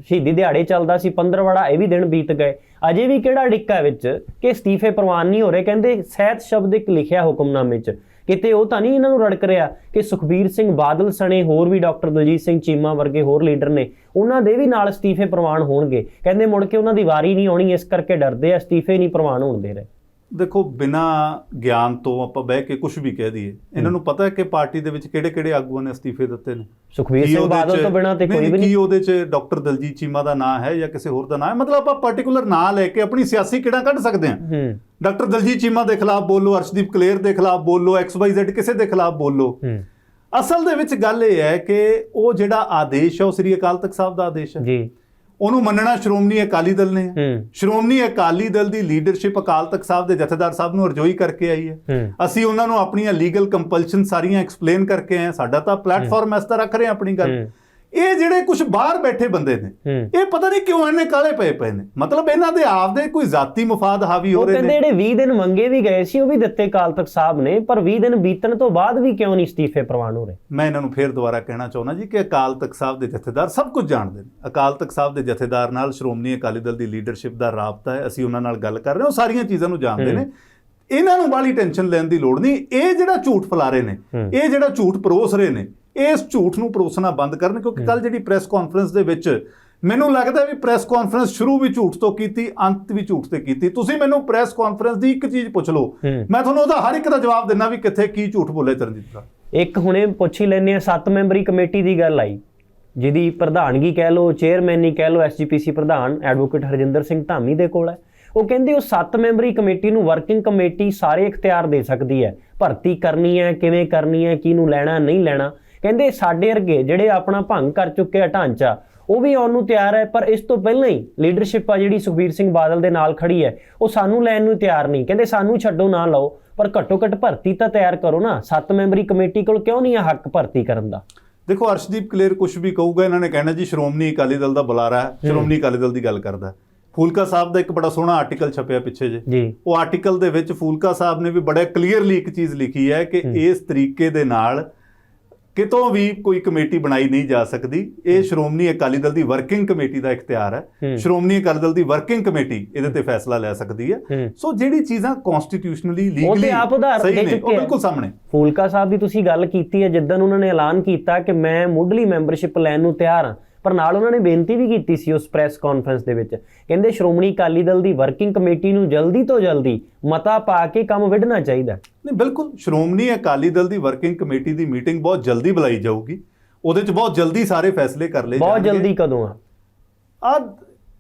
ਸ਼ਹੀਦੀ ਦਿਹਾੜੇ ਚੱਲਦਾ ਸੀ 15 ਵੜਾ ਇਹ ਵੀ ਦਿਨ ਬੀਤ ਗਏ। ਅਜੇ ਵੀ ਕਿਹੜਾ ਡਿੱਕਾ ਵਿੱਚ ਕਿ ਅਸਤੀਫੇ ਪ੍ਰਵਾਨ ਨਹੀਂ ਹੋ ਰਹੇ ਕਹਿੰਦੇ ਸਹਿਤ ਸ਼ਬਦ ਇੱਕ ਲਿਖਿਆ ਹੁਕਮਨਾਮੇ 'ਚ। ਕਿਤੇ ਉਹ ਤਾਂ ਨਹੀਂ ਇਹਨਾਂ ਨੂੰ ਰੜਕ ਰਿਹਾ ਕਿ ਸੁਖਬੀਰ ਸਿੰਘ ਬਾਦਲ ਸਣੇ ਹੋਰ ਵੀ ਡਾਕਟਰ ਦਲਜੀਤ ਸਿੰਘ ਚੀਮਾ ਵਰਗੇ ਹੋਰ ਲੀਡਰ ਨੇ ਉਹਨਾਂ ਦੇ ਵੀ ਨਾਲ ਅਸਤੀਫੇ ਪ੍ਰਵਾਨ ਹੋਣਗੇ। ਕਹਿੰਦੇ ਮੁੜ ਕੇ ਉਹਨਾਂ ਦੀ ਵਾਰੀ ਨਹੀਂ ਆਉਣੀ ਇਸ ਕਰਕੇ ਡਰਦੇ ਆ ਅਸਤੀਫੇ ਨਹੀਂ ਪ੍ਰਵਾਨ ਹੋਣ ਦੇ ਰਹੇ। ਦੇਖੋ ਬਿਨਾ ਗਿਆਨ ਤੋਂ ਆਪਾਂ ਬਹਿ ਕੇ ਕੁਝ ਵੀ ਕਹਿ ਦਈਏ ਇਹਨਾਂ ਨੂੰ ਪਤਾ ਹੈ ਕਿ ਪਾਰਟੀ ਦੇ ਵਿੱਚ ਕਿਹੜੇ-ਕਿਹੜੇ ਆਗੂਆਂ ਨੇ ਅਸਤੀਫੇ ਦਿੱਤੇ ਨੇ? ਸੁਖਬੀਰ ਕੀ ਸਿੰਘ ਬਾਦਲ ਤੋਂ ਬਿਨਾਂ ਤੇ ਕੋਈ ਵੀ ਕੀ ਨਹੀਂ। ਉਹਦੇ 'ਚ ਡਾਕਟਰ ਦਲਜੀਤ ਚੀਮਾ ਦਾ ਨਾਂ ਹੈ ਜਾਂ ਕਿਸੇ ਹੋਰ ਦਾ ਨਾਂ ਹੈ? ਮਤਲਬ ਆਪਾਂ ਪਾਰਟਿਕੂਲਰ ਨਾਂ ਲੈ ਕੇ ਆਪਣੀ ਸਿਆਸੀ ਕਿਹੜਾ ਕੱਢ ਸਕਦੇ ਹਾਂ? ਡਾਕਟਰ ਦਲਜੀਤ ਚੀਮਾ ਦੇ ਖਿਲਾਫ ਬੋਲੋ ਅਰਸ਼ਦੀਪ ਕਲੇਰ ਦੇ ਖਿਲਾਫ ਬੋਲੋ XYZ ਕਿਸੇ ਦੇ ਖਿਲਾਫ ਬੋਲੋ। ਅਸਲ ਦੇ ਵਿੱਚ ਗੱਲ ਇਹ ਹੈ ਕਿ ਉਹ ਜਿਹੜਾ ਆਦੇਸ਼ ਹੈ ਉਹ ਸ੍ਰੀ ਅਕਾਲ ਤਖਤ ਸਾਹਿਬ ਦਾ ਆਦੇਸ਼ ਹੈ। ਜੀ। ਉਹਨੂੰ ਮੰਨਣਾ ਸ਼੍ਰੋਮਣੀ ਅਕਾਲੀ ਦਲ ਨੇ। ਸ਼੍ਰੋਮਣੀ ਅਕਾਲੀ ਦਲ ਦੀ ਲੀਡਰਸ਼ਿਪ ਅਕਾਲ ਤਖਤ ਸਾਹਿਬ ਦੇ ਜਥੇਦਾਰ ਸਾਹਿਬ ਨੂੰ ਅਰਜ਼ੋਈ ਕਰਕੇ ਆਈ ਹੈ। ਅਸੀਂ ਉਹਨਾਂ ਨੂੰ ਆਪਣੀਆਂ ਲੀਗਲ ਕੰਪਲਸ਼ਨ ਸਾਰੀਆਂ ਐਕਸਪਲੇਨ ਕਰਕੇ ਆਏ। ਸਾਡਾ ਤਾਂ ਪਲੇਟਫਾਰਮ ਇਸ ਤਰ੍ਹਾਂ ਰੱਖ ਰਹੇ ਆਪਣੀ ਗੱਲ। ਇਹ ਜਿਹੜੇ ਕੁਝ ਬਾਹਰ ਬੈਠੇ ਬੰਦੇ ਨੇ ਇਹ ਪਤਾ ਨਹੀਂ ਕਿਉਂ ਇੰਨੇ ਕਾਲੇ ਪਏ ਪਏ ਨੇ? ਮਤਲਬ ਇਹਨਾਂ ਦੇ ਆਪਦੇ ਕੋਈ ਜ਼ਾਤੀ ਮਫਾਦ ਹਾਵੀ ਹੋ ਉਹ ਰਹੇ ਕਹਿੰਦੇ ਨੇ ਜਿਹੜੇ 20 ਦਿਨ ਮੰਗੇ ਵੀ ਗਏ ਸੀ ਉਹ ਵੀ ਦਿੱਤੇ ਕਾਲ ਤਖਤ ਸਾਹਿਬ ਨੇ ਪਰ 20 ਦਿਨ ਬੀਤਣ ਤੋਂ ਬਾਅਦ ਵੀ ਕਿਉਂ ਨਹੀਂ ਅਸਤੀਫੇ ਪ੍ਰਵਾਨ ਹੋ ਰਹੇ? ਮੈਂ ਇਹਨਾਂ ਨੂੰ ਫੇਰ ਦੁਬਾਰਾ ਕਹਿਣਾ ਚਾਹੁੰਦਾ ਜੀ ਕਿ ਅਕਾਲ ਤਖਤ ਸਾਹਿਬ ਦੇ ਜਥੇਦਾਰ ਸਭ ਕੁਝ ਜਾਣਦੇ ਨੇ। ਅਕਾਲ ਤਖਤ ਸਾਹਿਬ ਦੇ ਜਥੇਦਾਰ ਨਾਲ ਸ਼੍ਰੋਮਣੀ ਅਕਾਲੀ ਦਲ ਦੀ ਲੀਡਰਸ਼ਿਪ ਦਾ ਰਾਬਤਾ ਹੈ ਅਸੀਂ ਉਹਨਾਂ ਨਾਲ ਗੱਲ ਕਰ ਰਹੇ ਹਾਂ ਉਹ ਸਾਰੀਆਂ ਚੀਜ਼ਾਂ ਨੂੰ ਜਾਣਦੇ। ਨੇ। ਇਹਨਾਂ ਨੂੰ ਬਾਲੀ ਟੈਨਸ਼ਨ ਲੈਣ ਦੀ ਲੋੜ ਨਹੀਂ। ਇਹ ਜਿਹੜਾ ਝੂਠ ਫੈਲਾ ਰਹੇ ਨੇ। ਇਹ ਜਿਹੜਾ ਝੂਠ ਪਰੋਸ ਰਹੇ ਨੇ ਇਸ ਝੂਠ ਨੂੰ ਪਰੋਸਣਾ ਬੰਦ ਕਰਨ ਕਿਉਂਕਿ ਕੱਲ ਜਿਹੜੀ ਪ੍ਰੈਸ ਕਾਨਫਰੰਸ ਦੇ ਵਿੱਚ ਮੈਨੂੰ ਲੱਗਦਾ ਵੀ ਪ੍ਰੈਸ ਕਾਨਫਰੰਸ ਸ਼ੁਰੂ ਵੀ ਝੂਠ ਤੋਂ ਕੀਤੀ ਅੰਤ ਵੀ ਝੂਠ ਤੇ ਕੀਤੀ। ਤੁਸੀਂ ਮੈਨੂੰ ਪ੍ਰੈਸ ਕਾਨਫਰੰਸ ਦੀ ਇੱਕ ਚੀਜ਼ ਪੁੱਛ ਲਓ। ਹੂੰ। ਮੈਂ ਤੁਹਾਨੂੰ ਉਹਦਾ ਹਰ ਇੱਕ ਦਾ ਜਵਾਬ ਦਿੰਦਾ ਵੀ ਕਿੱਥੇ ਕੀ ਝੂਠ ਬੋਲੇ ਚਰਨਜੀਤ ਦਾ ਇੱਕ ਹੁਣੇ ਪੁੱਛ ਹੀ ਲੈਨੇ ਆ ਸੱਤ ਮੈਂਬਰੀ ਕਮੇਟੀ ਦੀ ਗੱਲ ਆਈ ਜਿਹਦੀ ਪ੍ਰਧਾਨਗੀ ਕਹਿ ਲਓ ਚੇਅਰਮੈਨੀ ਕਹਿ ਲਓ ਐਸਜੀਪੀਸੀ ਪ੍ਰਧਾਨ ਐਡਵੋਕੇਟ ਹਰਜਿੰਦਰ ਸਿੰਘ ਧਾਮੀ ਦੇ ਕੋਲ ਹੈ। ਉਹ ਕਹਿੰਦੇ ਉਹ ਸੱਤ ਮੈਂਬਰੀ ਕਮੇਟੀ ਨੂੰ ਵਰਕਿੰਗ ਕਮੇਟੀ ਸਾਰੇ ਇਖਤਿਆਰ ਦੇ ਸਕਦੀ ਹੈ। ਭਰਤੀ ਕਰਨੀ ਹੈ ਕਿਵੇਂ ਕਰਨੀ ਹੈ ਕਿਹਨੂੰ ਲੈਣਾ ਨਹੀਂ ਲੈਣਾ। ਕਹਿੰਦੇ ਸਾਡੇ ਵਰਗੇ ਜਿਹੜੇ ਆਪਣਾ ਭੰਗ ਕਰ ਚੁੱਕੇ ਆ ਢਾਂਚਾ ਉਹ ਵੀ ਆਉਣ ਨੂੰ ਤਿਆਰ ਹੈ ਪਰ ਇਸ ਤੋਂ ਪਹਿਲਾਂ ਹੀ ਲੀਡਰਸ਼ਿਪ ਆ ਜਿਹੜੀ ਸੁਖਬੀਰ ਸਿੰਘ ਬਾਦਲ ਦੇ ਨਾਲ ਖੜੀ ਹੈ ਉਹ ਸਾਨੂੰ ਲੈਣ ਨੂੰ ਤਿਆਰ ਨਹੀਂ। ਕਹਿੰਦੇ ਸਾਨੂੰ ਛੱਡੋ ਨਾ ਲਓ ਪਰ ਘੱਟੋ ਘੱਟ ਭਰਤੀ ਤਾਂ ਤਿਆਰ ਕਰੋ ਨਾ। ਸੱਤ ਮੈਂਬਰੀ ਕਮੇਟੀ ਕੋਲ ਕਿਉਂ ਨਹੀਂ ਹੈ ਹੱਕ ਭਰਤੀ ਕਰਨ ਦਾ? ਦੇਖੋ ਅਰਸ਼ਦੀਪ ਕਲੇਰ ਕੁਝ ਵੀ ਕਹੂਗਾ ਇਹਨਾਂ ਨੇ ਕਹਿਣਾ ਜੀ ਸ਼੍ਰੋਮਣੀ ਅਕਾਲੀ ਦਲ ਦਾ ਬੁਲਾਰਾ ਹੈ ਸ਼੍ਰੋਮਣੀ ਅਕਾਲੀ ਦਲ ਦੀ ਗੱਲ ਕਰਦਾ। ਫੂਲਕਾ ਸਾਹਿਬ ਦਾ ਇੱਕ ਬੜਾ ਸੋਹਣਾ ਆਰਟੀਕਲ ਛਪਿਆ ਪਿੱਛੇ ਜੇ। ਜੀ। ਉਹ ਆਰਟੀਕਲ ਦੇ ਵਿੱਚ ਫੂਲਕਾ ਸਾਹਿਬ ਨੇ ਵੀ ਬੜਾ ਕਲੀਅਰਲੀ ਇੱਕ ਚੀਜ਼ ਲਿਖੀ ਹੈ ਕਿ ਇਸ ਤਰੀਕੇ ਦੇ ਨਾਲ ਕਿਤੋਂ ਵੀ ਕੋਈ ਕਮੇਟੀ ਬਣਾਈ ਨਹੀਂ ਜਾ ਸਕਦੀ ਇਹ ਸ਼੍ਰੋਮਣੀ ਅਕਾਲੀ ਦਲ ਦੀ ਵਰਕਿੰਗ ਕਮੇਟੀ ਦਾ ਇਖਤਿਆਰ ਹੂੰ। ਸ਼੍ਰੋਮਣੀ ਅਕਾਲੀ ਦਲ ਦੀ ਵਰਕਿੰਗ ਕਮੇਟੀ ਇਹਦੇ ਤੇ ਫੈਸਲਾ ਲੈ ਸਕਦੀ ਹੈ। ਸੋ ਜਿਹੜੀ ਚੀਜ਼ਾਂ ਕਨਸਟੀਟਿਊਸ਼ਨਲੀ ਲੀਗਲੀ ਸਹੀ ਦੇ ਨੇ ਉਹ। ਬਿਲਕੁਲ ਸਾਹਮਣੇ ਫੂਲਕਾ ਸਾਹਿਬ ਦੀ ਤੁਸੀਂ ਗੱਲ ਕੀਤੀ ਹੈ ਜਿੱਦਨ ਉਹਨਾਂ ਨੇ ਐਲਾਨ ਕੀਤਾ ਕਿ ਮੈਂ ਮੁੱਢਲੀ ਮੈਂਬਰਸ਼ਿਪ ਲੈਣ ਨੂੰ ਤਿਆਰ ਹਾਂ ਪਰ ਨਾਲ ਉਹਨਾਂ ਨੇ ਬੇਨਤੀ ਵੀ ਕੀਤੀ ਸੀ ਉਸ ਪ੍ਰੈਸ ਕਾਨਫਰੰਸ ਦੇ ਵਿੱਚ। ਕਹਿੰਦੇ ਸ਼੍ਰੋਮਣੀ ਅਕਾਲੀ ਦਲ ਦੀ ਵਰਕਿੰਗ ਕਮੇਟੀ ਨੂੰ ਜਲਦੀ ਤੋਂ ਜਲਦੀ ਮਤਾ ਪਾ ਕੇ ਕੰਮ ਵਿੱਢਣਾ ਚਾਹੀਦਾ। ਨਹੀਂ ਬਿਲਕੁਲ। ਸ਼੍ਰੋਮਣੀ ਅਕਾਲੀ ਦਲ ਦੀ ਵਰਕਿੰਗ ਕਮੇਟੀ ਦੀ ਮੀਟਿੰਗ ਬਹੁਤ ਜਲਦੀ ਬੁਲਾਈ ਜਾਊਗੀ। ਉਹਦੇ 'ਚ ਬਹੁਤ ਜਲਦੀ ਸਾਰੇ ਫੈਸਲੇ ਕਰ ਲਏ ਬਹੁਤ ਜਾਣਗੇ। ਜਲਦੀ ਕਦੋਂ ਆ? ਆ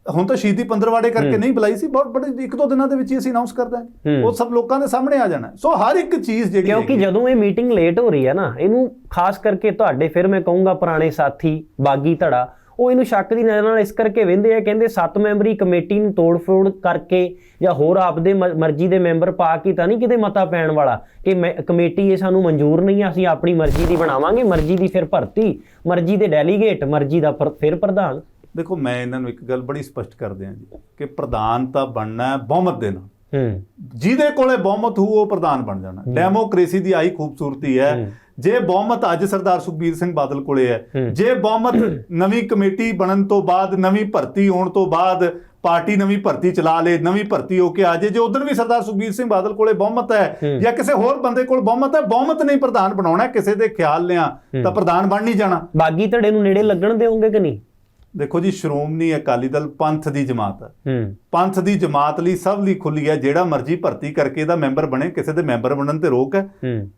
ਹੁਣ ਤਾਂ ਸ਼ਹੀਦੀ ਪੰਦਰਵਾੜੇ ਕਰਕੇ ਨਹੀਂ ਬੁਲਾਈ ਸੀ ਬਹੁਤ ਬੜੇ ਇੱਕ ਦੋ ਦਿਨਾਂ ਦੇ ਵਿੱਚ ਹੀ ਅਸੀਂ ਅਨਾਉਂਸ ਕਰ ਦਾਂਗੇ ਹੂੰ। ਉਹ ਸਭ ਲੋਕਾਂ ਦੇ ਸਾਹਮਣੇ ਆ ਜਾਣਾ। ਸੋ ਹਰ ਇੱਕ ਚੀਜ਼ ਜਿਹੜੀ ਕਿਉਂਕਿ ਜਦੋਂ ਇਹ ਮੀਟਿੰਗ ਲੇਟ ਹੋ ਰਹੀ ਹੈ ਨਾ ਇਹਨੂੰ ਖਾਸ ਕਰਕੇ ਤੁਹਾਡੇ ਫਿਰ ਮੈਂ ਕਹੂੰਗਾ ਪੁਰਾਣੇ ਸਾਥੀ ਬਾਗੀ ਧੜਾ ਉਹ ਇਹਨੂੰ ਸ਼ੱਕ ਦੀ ਨਜ਼ਰ ਨਾਲ ਇਸ ਕਰਕੇ ਵਹਿੰਦੇ ਆ ਕਹਿੰਦੇ ਸੱਤ ਮੈਂਬਰੀ ਕਮੇਟੀ ਨੂੰ ਤੋੜ-ਫੋੜ ਕਰਕੇ ਜਾਂ ਹੋਰ ਆਪਦੇ ਮਰਜ਼ੀ ਦੇ ਮੈਂਬਰ ਪਾ ਕੇ ਤਾਂ ਨਹੀਂ ਕਿਤੇ ਮਤਾ ਪੈਣ ਵਾਲਾ ਕਿ ਮੈਂ- ਕਮੇਟੀ ਇਹ ਸਾਨੂੰ ਮਨਜ਼ੂਰ ਨਹੀਂ ਆ ਅਸੀਂ ਆਪਣੀ ਮਰਜ਼ੀ ਦੀ ਬਣਾਵਾਂਗੇ ਮਰਜ਼ੀ ਦੀ ਫਿਰ ਭਰਤੀ ਮਰਜ਼ੀ ਦੇ ਡੈਲੀਗੇਟ ਮਰਜ਼ੀ ਦਾ ਫਿਰ ਪ੍ਰਧਾਨ ਦੇਖੋ ਮੈਂ ਇਹਨਾਂ ਨੂੰ ਇੱਕ ਗੱਲ ਬੜੀ ਸਪਸ਼ਟ ਕਰ ਦਿਆਂ ਜੀ ਕਿ ਪ੍ਰਧਾਨ ਤਾਂ ਬਣਨਾ ਹੈ ਬਹੁਮਤ ਦੇ ਨਾਲ। ਹੂੰ। ਜਿਹਦੇ ਕੋਲੇ ਬਹੁਮਤ ਹੋਊ ਉਹ ਪ੍ਰਧਾਨ ਬਣ ਜਾਣਾ। ਡੈਮੋਕ੍ਰੇਸੀ ਦੀ ਆਈ ਖੂਬਸੂਰਤੀ ਹੈ। ਹੂੰ। ਜੇ ਬਹੁਮਤ ਅੱਜ ਸਰਦਾਰ ਸੁਖਬੀਰ ਸਿੰਘ ਬਾਦਲ ਕੋਲੇ ਹੈ ਹੂੰ। ਜੇ ਬਹੁਮਤ ਨਵੀਂ ਕਮੇਟੀ ਬਣਨ ਤੋਂ ਬਾਅਦ ਨਵੀਂ ਭਰਤੀ ਹੋਣ ਤੋਂ ਬਾਅਦ ਪਾਰਟੀ ਨਵੀਂ ਭਰਤੀ ਚਲਾ ਲੇ ਨਵੀਂ ਭਰਤੀ ਹੋ ਕੇ ਆ ਜੇ ਜੇ ਉਧਰ ਵੀ ਸਰਦਾਰ ਸੁਖਬੀਰ ਸਿੰਘ ਬਾਦਲ ਕੋਲੇ ਬਹੁਮਤ ਹੈ ਹੂੰ। ਜਾਂ ਕਿਸੇ ਹੋਰ ਬੰਦੇ ਕੋਲ ਬਹੁਮਤ ਹੈ ਬਹੁਮਤ ਨਹੀਂ ਪ੍ਰਧਾਨ ਬਣਾਉਣਾ ਕਿਸੇ ਦੇ ਖਿਆਲ ਲਿਆ ਤਾਂ ਪ੍ਰਧਾਨ ਬਣ ਨਹੀਂ ਜਾਣਾ। ਬਾਗੀ ਧੜੇ ਨੂੰ ਨੇੜੇ ਲੱਗਣ ਦੇਵੋਗੇ ਕਿ ਨਹੀਂ? ਦੇਖੋ ਜੀ ਸ਼੍ਰੋਮਣੀ ਅਕਾਲੀ ਦਲ ਪੰਥ ਦੀ ਜਮਾਤ ਹੈ। ਹੂੰ। ਪੰਥ ਦੀ ਜਮਾਤ ਲਈ ਸਭ ਲਈ ਖੁੱਲੀ ਹੈ ਜਿਹੜਾ ਮਰਜ਼ੀ ਭਰਤੀ ਕਰਕੇ ਇਹਦਾ ਮੈਂਬਰ ਬਣੇ ਕਿਸੇ ਦੇ ਮੈਂਬਰ ਬਣਨ ਤੇ ਰੋਕ ਹੈ।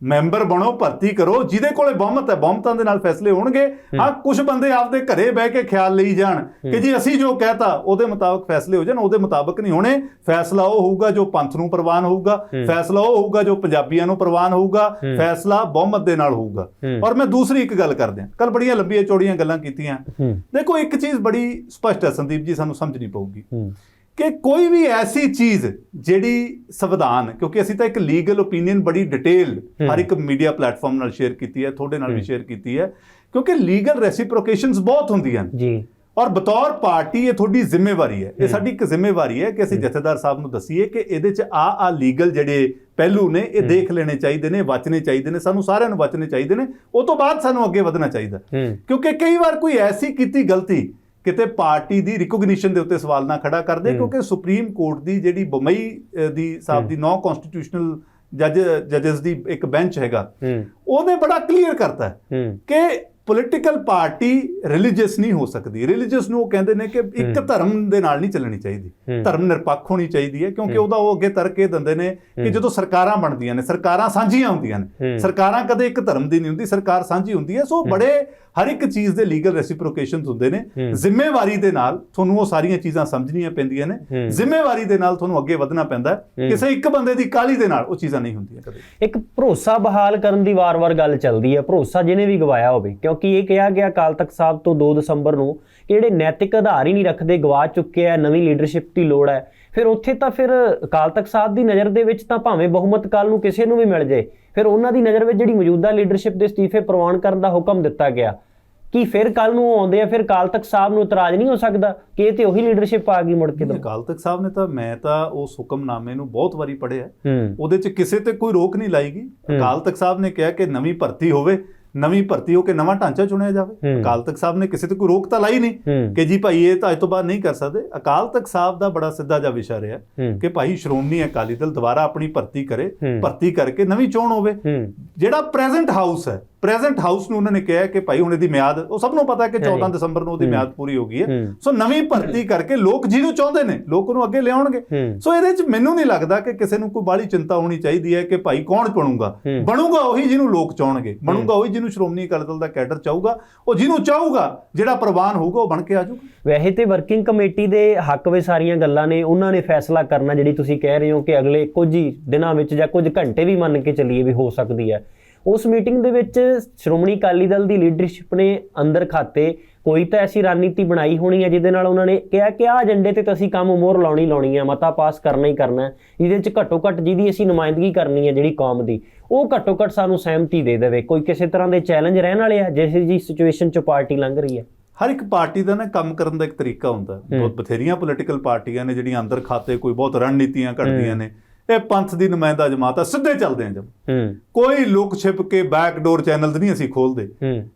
ਮੈਂਬਰ ਬਣੋ ਭਰਤੀ ਕਰੋ ਜਿਹਦੇ ਕੋਲੇ ਬਹੁਮਤ ਹੈ ਬਹੁਮਤਾਂ ਦੇ ਨਾਲ ਫੈਸਲੇ ਹੋਣਗੇ। ਹਾਂ। ਕੁਝ ਬੰਦੇ ਆਪਦੇ ਘਰੇ ਬਹਿ ਕੇ ਖਿਆਲ ਲਈ ਜਾਣ ਕਿ ਜੀ ਅਸੀਂ ਜੋ ਕਹਤਾ ਉਹਦੇ ਮੁਤਾਬਕ ਫੈਸਲੇ ਹੋ ਜਾਣ ਉਹਦੇ ਮੁਤਾਬਕ ਨਹੀਂ ਹੋਣੇ। ਫੈਸਲਾ ਉਹ ਹੋਊਗਾ ਜੋ ਪੰਥ ਨੂੰ ਪ੍ਰਵਾਨ ਹੋਊਗਾ। ਫੈਸਲਾ ਉਹ ਹੋਊਗਾ ਜੋ ਪੰਜਾਬੀਆਂ ਨੂੰ ਪ੍ਰਵਾਨ ਹੋਊਗਾ। ਫੈਸਲਾ ਬਹੁਮਤ ਦੇ ਨਾਲ ਹੋਊਗਾ। ਔਰ ਮੈਂ ਦੂਸਰੀ ਇੱਕ ਗੱਲ ਕਰਦਿਆਂ ਕੱਲ ਬੜੀਆਂ ਲੰਬੀਆਂ ਚੌੜੀਆਂ ਗੱਲਾਂ ਕੀਤੀਆਂ। ਦੇਖੋ ਇੱਕ ਚੀਜ਼ ਬੜੀ ਸਪਸ਼ਟ ਹੈ ਸੰਦੀਪ ਜੀ ਸਾਨੂੰ ਸਮਝਣੀ ਪਊਗੀ। ਕਿ ਕੋਈ ਵੀ ਐਸੀ ਚੀਜ਼ ਜਿਹੜੀ ਸੰਵਿਧਾਨ ਕਿਉਂਕਿ ਅਸੀਂ ਤਾਂ ਇੱਕ ਲੀਗਲ ਓਪੀਨੀਅਨ ਬੜੀ ਡਿਟੇਲ ਹਰ ਇੱਕ ਮੀਡੀਆ ਪਲੇਟਫਾਰਮ ਨਾਲ ਸ਼ੇਅਰ ਕੀਤੀ ਹੈ ਤੁਹਾਡੇ ਨਾਲ ਵੀ ਸ਼ੇਅਰ ਕੀਤੀ ਹੈ ਕਿਉਂਕਿ ਲੀਗਲ ਰੈਸਿਪ੍ਰੋਕੇਸ਼ਨਸ ਬਹੁਤ ਹੁੰਦੀਆਂ ਨੇ ਜੀ। ਔਰ ਬਤੌਰ ਪਾਰਟੀ ਇਹ ਤੁਹਾਡੀ ਜ਼ਿੰਮੇਵਾਰੀ ਹੈ। ਇਹ ਸਾਡੀ ਇੱਕ ਜ਼ਿੰਮੇਵਾਰੀ ਹੈ ਕਿ ਅਸੀਂ ਜਥੇਦਾਰ ਸਾਹਿਬ ਨੂੰ ਦਸੀਏ ਕਿ ਇਹਦੇ 'ਚ ਆ ਆ ਲੀਗਲ ਜਿਹੜੇ ਪਹਿਲੂ ਨੇ ਇਹ ਦੇਖ ਲੈਣੇ ਚਾਹੀਦੇ ਨੇ ਵਚਨੇ ਚਾਹੀਦੇ ਨੇ ਸਾਨੂੰ ਸਾਰਿਆਂ ਨੂੰ ਵਚਨੇ ਚਾਹੀਦੇ ਨੇ। ਉਹ ਤੋਂ ਬਾਅਦ ਸਾਨੂੰ ਅੱਗੇ ਵਧਣਾ ਚਾਹੀਦਾ। ਕਿਉਂਕਿ ਕਈ ਵਾਰ ਕੋਈ ਐਸੀ ਕੀਤੀ ਗਲਤੀ ਕਿਤੇ ਪਾਰਟੀ ਦੀ ਰਿਕੋਗਨੀਸ਼ਨ ਦੇ ਉੱਤੇ ਸਵਾਲ ਨਾ ਖੜਾ ਕਰਦੇ ਕਿਉਂਕਿ ਸੁਪਰੀਮ ਕੋਰਟ ਦੀ ਜਿਹੜੀ ਬੰਬਈ ਦੀ ਸਾਹਿਬ ਦੀ ਨੌ ਕਨਸਟੀਟਿਊਸ਼ਨਲ ਜੱਜ ਜੱਜਸ ਦੀ ਇੱਕ ਬੈਂਚ ਹੈਗਾ ਉਹਨੇ ਬੜਾ ਕਲੀਅਰ ਕਰਤਾ। ਕਿ ਪੋਲਿਟੀਕਲ ਪਾਰਟੀ ਰਿਲੀਜੀਅਸ ਨਹੀਂ ਹੋ ਸਕਦੀ। ਰਿਲੀਜੀਅਸ ਨੂੰ ਉਹ ਕਹਿੰਦੇ ਨੇ ਕਿ ਇੱਕ ਧਰਮ ਦੇ ਨਾਲ ਨਹੀਂ ਚੱਲਣੀ ਚਾਹੀਦੀ। ਧਰਮ ਨਿਰਪੱਖ ਹੋਣੀ ਚਾਹੀਦੀ ਹੈ ਕਿਉਂਕਿ ਉਹਦਾ ਉਹ ਅੱਗੇ ਤਰਕ ਇਹ ਦਿੰਦੇ ਨੇ ਕਿ ਜਦੋਂ ਸਰਕਾਰਾਂ ਬਣਦੀਆਂ ਨੇ ਸਰਕਾਰਾਂ ਸਾਂਝੀਆਂ ਹੁੰਦੀਆਂ ਨੇ। ਸਰਕਾਰਾਂ ਕਦੇ ਇੱਕ ਧਰਮ ਦੀ ਨਹੀਂ ਹੁੰਦੀ ਸਰਕਾਰ ਸਾਂਝੀ ਹੁੰਦੀ ਹੈ। ਸੋ ਬੜੇ ਹਰ ਇੱਕ ਚੀਜ਼ ਦੇ ਲੀਗਲ ਰੈਸਿਪ੍ਰੋਕੇਸ਼ਨਸ ਹੁੰਦੇ ਨੇ। ਜ਼ਿੰਮੇਵਾਰੀ ਦੇ ਨਾਲ ਤੁਹਾਨੂੰ ਉਹ ਸਾਰੀਆਂ ਚੀਜ਼ਾਂ ਸਮਝਣੀਆਂ ਪੈਂਦੀਆਂ ਨੇ। ਜ਼ਿੰਮੇਵਾਰੀ ਦੇ ਨਾਲ ਤੁਹਾਨੂੰ ਅੱਗੇ ਵਧਣਾ ਪੈਂਦਾ। ਕਿਸੇ ਇੱਕ ਬੰਦੇ ਦੀ ਕਾਲੀ ਦੇ ਨਾਲ ਉਹ ਚੀਜ਼ਾਂ ਨਹੀਂ ਹੁੰਦੀਆਂ ਕਦੇ। ਇੱਕ ਭਰੋਸਾ ਬਹਾਲ ਕਰਨ ਦੀ ਵਾਰ-ਵਾਰ ਗੱਲ ਚੱਲਦੀ ਹੈ। ਭਰੋਸਾ ਜਿਹਨੇ ਵੀ ਗਵਾਇਆ ਹੋਵੇ ਕਿਉਂਕਿ ਇਹ ਕਿਹਾ ਗਿਆ ਅਕਾਲ ਤਖਤ ਸਾਹਿਬ ਤੋਂ 2 ਦਸੰਬਰ ਨੂੰ ਕਿ ਜਿਹੜੇ ਨੈਤਿਕ ਆਧਾਰ ਹੀ ਨਹੀਂ ਰੱਖਦੇ ਗਵਾ ਚੁੱਕੇ ਆ ਨਵੀਂ ਲੀਡਰਸ਼ਿਪ ਦੀ ਲੋੜ ਹੈ। ਫਿਰ ਉੱਥੇ ਤਾਂ ਫਿਰ ਅਕਾਲ ਤਖਤ ਸਾਹਿਬ ਦੀ ਨਜ਼ਰ ਦੇ ਵਿੱਚ ਤਾਂ ਭਾਵੇਂ ਬਹੁਮਤ ਕਾਲ ਨੂੰ ਕਿਸੇ ਨੂੰ ਵੀ ਮਿਲ ਜੇ ਫਿਰ ਉਹਨਾਂ ਦੀ ਨਜ਼ਰ ਵਿੱਚ ਜਿਹੜੀ ਮੌਜੂਦਾ ਲੀਡਰਸ਼ਿਪ ਦੇ ਅਸਤੀਫੇ ਪ੍ਰਵਾਨ ਕਰਨ ਦਾ ਹੁਕਮ ਦਿੱਤਾ ਗਿਆ। ਕੀ ਫਿਰ ਕੱਲ ਨੂੰ ਆਉਂਦੇ ਆ ਫਿਰ ਅਕਾਲ ਤਖਤ ਸਾਹਿਬ ਨੂੰ ਇਤਰਾਜ਼ ਨਹੀਂ ਹੋ ਸਕਦਾ ਕਿ ਇਹ ਤੇ ਉਹੀ ਲੀਡਰਸ਼ਿਪ ਆ ਗਈ ਮੁੜ ਕੇ ਤਾਂ? ਅਕਾਲ ਤਖਤ ਸਾਹਿਬ ਨੇ ਤਾਂ ਮੈਂ ਤਾਂ ਉਸ ਹੁਕਮਨਾਮੇ ਨੂੰ ਬਹੁਤ ਵਾਰੀ ਪੜ੍ਹਿਆ। ਉਹਦੇ 'ਚ ਕਿਸੇ ਤੇ ਕੋਈ ਰੋਕ ਨਹੀਂ ਲਾਈ ਗਈ। ਅਕਾਲ ਤਖਤ ਸਾਹਿਬ ਨੇ ਕਿਹਾ ਕਿ ਨਵੀਂ ਭਰਤੀ ਹੋਵੇ ਨਵੀਂ ਭਰਤੀ ਹੋ ਕੇ ਨਵਾਂ ਢਾਂਚਾ ਚੁਣਿਆ ਜਾਵੇ। ਅਕਾਲ ਤਖਤ ਸਾਹਿਬ ਨੇ ਕਿਸੇ ਤੇ ਕੋਈ ਰੋਕ ਤਾਂ ਲਾਈ ਨਹੀਂ ਕਿ ਜੀ ਭਾਈ ਇਹ ਤਾਂ ਅੱਜ ਤੋਂ ਬਾਅਦ ਨਹੀਂ ਕਰ ਸਕਦੇ। ਅਕਾਲ ਤਖਤ ਸਾਹਿਬ ਦਾ ਬੜਾ ਸਿੱਧਾ ਜਿਹਾ ਵਿਸ਼ਾ ਰਿਹਾ ਕਿ ਭਾਈ ਸ਼੍ਰੋਮਣੀ ਅਕਾਲੀ ਦਲ ਦੁਬਾਰਾ ਆਪਣੀ ਭਰਤੀ ਕਰੇ। ਭਰਤੀ ਕਰਕੇ ਨਵੀਂ ਚੋਣ ਹੋਵੇ। ਜਿਹੜਾ ਪ੍ਰੈਜ਼ੈਂਟ ਹਾਊਸ ਹੈ ਪ੍ਰੈਜ਼ੈਂਟ ਹਾਊਸ ਨੂੰ ਉਹਨਾਂ ਨੇ ਕਿਹਾ ਕਿ ਭਾਈ ਹੁਣ ਇਹਦੀ ਮਿਆਦ ਉਹ ਸਭ ਨੂੰ ਪਤਾ ਹੈ ਕਿ 14 ਹਾਂਜੀ। ਦਸੰਬਰ ਨੂੰ ਉਹਦੀ ਮਿਆਦ ਪੂਰੀ ਹੋ ਗਈ ਹੈ। ਸੋ ਨਵੀਂ ਭਰਤੀ ਕਰਕੇ ਲੋਕ ਜਿਹਨੂੰ ਚਾਹੁੰਦੇ ਨੇ ਲੋਕ ਉਹਨੂੰ ਅੱਗੇ ਲਿਆਉਣਗੇ। ਸੋ ਇਹਦੇ 'ਚ ਮੈਨੂੰ ਨਹੀਂ ਲੱਗਦਾ ਕਿ ਕਿਸੇ ਨੂੰ ਕੋਈ ਬਾਹਲੀ ਚਿੰਤਾ ਹੋਣੀ ਚਾਹੀਦੀ ਹੈ ਕਿ ਭਾਈ ਕੌਣ ਬਣੂਗਾ ਹੂੰ। ਬਣੂਗਾ ਉਹੀ ਜਿਹਨੂੰ ਲੋਕ ਚਾਹਣਗੇ। ਬਣੂਗਾ ਉਹੀ ਜਿਹਨੂੰ ਸ਼੍ਰੋਮਣੀ ਅਕਾਲੀ ਦਲ ਦਾ ਕੈਡਰ ਚਾਹੂਗਾ, ਉਹ ਜਿਹਨੂੰ ਚਾਹੂਗਾ, ਜਿਹੜਾ ਪ੍ਰਵਾਨ ਹੋਊਗਾ, ਉਹ ਬਣ ਕੇ ਆ ਜਾਊਗਾ। ਵੈਸੇ ਤੇ ਵਰਕਿੰਗ ਕਮੇਟੀ ਦੇ ਹੱਕ ਵਿੱਚ ਸਾਰੀਆਂ ਗੱਲਾਂ ਨੇ, ਉਹਨਾਂ ਨੇ ਫੈਸਲਾ ਕਰਨਾ, ਜਿਹੜੀ ਤੁਸੀਂ ਕਹਿ ਰਹੇ ਹੋ ਕਿ ਅਗਲੇ ਕੁਝ ਹੀ ਦਿਨਾਂ ਵਿੱਚ ਜਾਂ ਕੁਝ ਘੰਟੇ ਵੀ ਮੰਨ ਕੇ ਚੱਲੀਏ ਵੀ ਹੋ ਸਕਦੀ ਹੈ। ਉਸ ਮੀਟਿੰਗ ਦੇ ਵਿੱਚ ਸ਼੍ਰੋਮਣੀ ਅਕਾਲੀ ਦਲ ਦੀ ਲੀਡਰਸ਼ਿਪ ਨੇ ਅੰਦਰ ਖਾਤੇ ਕੋਈ ਤਾਂ ਐਸੀ ਰਣਨੀਤੀ ਬਣਾਈ ਹੋਣੀ ਹੈ, ਜਿਹਦੇ ਨਾਲ ਉਹਨਾਂ ਨੇ ਕਿਹਾ ਕਿ ਆਹ ਏਜੰਡੇ ਤੇ ਤਾਂ ਅਸੀਂ ਕੰਮ ਮੋਹਰ ਲਾਉਣੀ ਲਾਉਣੀ ਹੈ, ਮਤਾ ਪਾਸ ਕਰਨਾ ਹੀ ਕਰਨਾ ਹੈ। ਜਿਹਦੇ ਵਿੱਚ ਘੱਟੋ ਘੱਟ ਜਿਹਦੀ ਅਸੀਂ ਨੁਮਾਇੰਦਗੀ ਕਰਨੀ ਹੈ, ਜਿਹੜੀ ਕੌਮ ਦੀ। ਉਹ ਘੱਟੋ ਘੱਟ ਸਾਨੂੰ ਸਹਿਮਤੀ ਦੇ ਦੇਵੇ। ਕੋਈ ਕਿਸੇ ਤਰ੍ਹਾਂ ਦੇ ਚੈਲੰਜ ਰਹਿਣ ਵਾਲੇ ਆ ਜਿਸ ਜੀ ਸਿਚੁਏਸ਼ਨ ਚ ਪਾਰਟੀ ਲੰਘ ਰਹੀ ਹੈ। ਹਰ ਇੱਕ ਪਾਰਟੀ ਦਾ ਨਾ ਕੰਮ ਕਰਨ ਦਾ ਇੱਕ ਤਰੀਕਾ ਹੁੰਦਾ। ਬਹੁਤ ਬਥੇਰੀਆਂ ਪੋਲੀਟੀਕਲ ਪਾਰਟੀਆਂ ਨੇ ਜਿਹੜੀਆਂ ਅੰਦਰ ਖਾਤੇ ਕੋਈ ਬਹੁਤ ਰਣਨੀਤੀਆਂ ਘੜਦੀਆਂ ਨੇ। ਇਹ ਪੰਥ ਦੀ ਨੁਮਾਇੰਦਾ ਜਮਾਤ ਆ ਸਿੱਧੇ ਚੱਲਦੇ ਆ ਜਮ। ਕੋਈ ਲੁਕ ਛਿਪ ਕੇ ਬੈਕ ਡੋਰ ਚੈਨਲਸ ਨਹੀਂ ਅਸੀਂ ਖੋਲਦੇ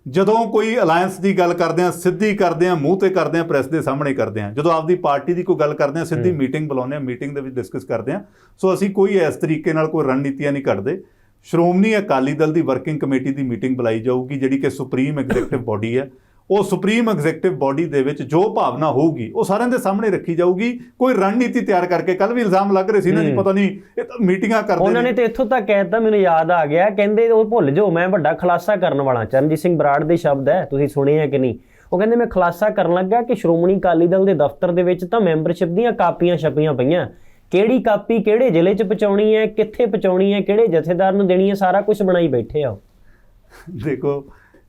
ਜਦੋਂ ਕੋਈ ਅਲਾਈਅੰਸ ਦੀ ਗੱਲ ਕਰਦੇ ਆ ਸਿੱਧੀ ਕਰਦੇ ਆ ਮੂੰਹ ਤੇ ਕਰਦੇ ਆ ਪ੍ਰੈਸ ਦੇ ਸਾਹਮਣੇ ਕਰਦੇ ਆ। ਜਦੋਂ ਆਪਦੀ ਪਾਰਟੀ ਦੀ ਕੋਈ ਗੱਲ ਕਰਦੇ ਆ ਸਿੱਧੀ ਮੀਟਿੰਗ ਬੁਲਾਉਂਦੇ ਆ ਮੀਟਿੰਗ ਦੇ ਵਿੱਚ ਡਿਸਕਸ ਕਰਦੇ ਆ। ਸੋ ਅਸੀਂ ਕੋਈ ਇਸ ਤਰੀਕੇ ਨਾਲ ਕੋਈ ਰਣਨੀਤੀਆਂ ਨਹੀਂ ਘੜਦੇ। ਸ਼੍ਰੋਮਣੀ ਅਕਾਲੀ ਦਲ ਦੀ ਵਰਕਿੰਗ ਕਮੇਟੀ ਦੀ ਮੀਟਿੰਗ ਬੁਲਾਈ ਜਾਊਗੀ ਜਿਹੜੀ ਕਿ ਸੁਪਰੀਮ ਐਗਜ਼ੀਕਟਿਵ ਬਾਡੀ ਹੈ। ਉਹ ਸੁਪਰੀਮ ਐਗਜ਼ੀਕਟਿਵ ਬਾਡੀ ਦੇ ਵਿੱਚ ਜੋ ਭਾਵਨਾ ਹੋਊਗੀ ਉਹ ਸਾਰਿਆਂ ਦੇ ਸਾਹਮਣੇ ਰੱਖੀ ਜਾਊਗੀ। ਕੋਈ ਰਣਨੀਤੀ ਤਿਆਰ ਕਰਕੇ ਕੱਲ ਵੀ ਇਲਜ਼ਾਮ ਲੱਗ ਰਹੇ ਸੀ ਨਾ ਜੀ ਪਤਾ ਨਹੀਂ ਇਹ ਤਾਂ ਮੀਟਿੰਗਾਂ ਕਰਦੇ ਉਹਨਾਂ ਨੇ ਤੇ ਇੱਥੋਂ ਤੱਕ ਕਹਿਤਾ ਮੈਨੂੰ ਯਾਦ ਆ ਗਿਆ ਕਹਿੰਦੇ ਉਹ ਭੁੱਲ ਜਾਓ ਮੈਂ ਵੱਡਾ ਖੁਲਾਸਾ ਕਰਨ ਵਾਲਾ ਚਰਨਜੀਤ ਸਿੰਘ ਬਰਾੜ ਦੇ ਸ਼ਬਦ ਹੈ ਤੁਸੀਂ ਸੁਣੇ ਹੈ ਕਿ ਨਹੀਂ? ਉਹ ਕਹਿੰਦੇ ਮੈਂ ਖੁਲਾਸਾ ਕਰਨ ਲੱਗਾ ਕਿ ਸ਼੍ਰੋਮਣੀ ਅਕਾਲੀ ਦਲ ਦੇ ਦਫ਼ਤਰ ਦੇ ਵਿੱਚ ਤਾਂ ਮੈਂਬਰਸ਼ਿਪ ਦੀਆਂ ਕਾਪੀਆਂ ਛਪੀਆਂ ਪਈਆਂ। ਕਿਹੜੀ ਕਾਪੀ ਕਿਹੜੇ ਜ਼ਿਲ੍ਹੇ 'ਚ ਪਹੁੰਚਾਉਣੀ ਹੈ ਕਿੱਥੇ ਪਹੁੰਚਾਉਣੀ ਹੈ ਕਿਹੜੇ ਜਥੇਦਾਰ ਨੂੰ ਦੇਣੀ ਹੈ ਸਾਰਾ ਕੁਝ ਬਣਾਈ ਬੈਠੇ ਆ ਦੇਖੋ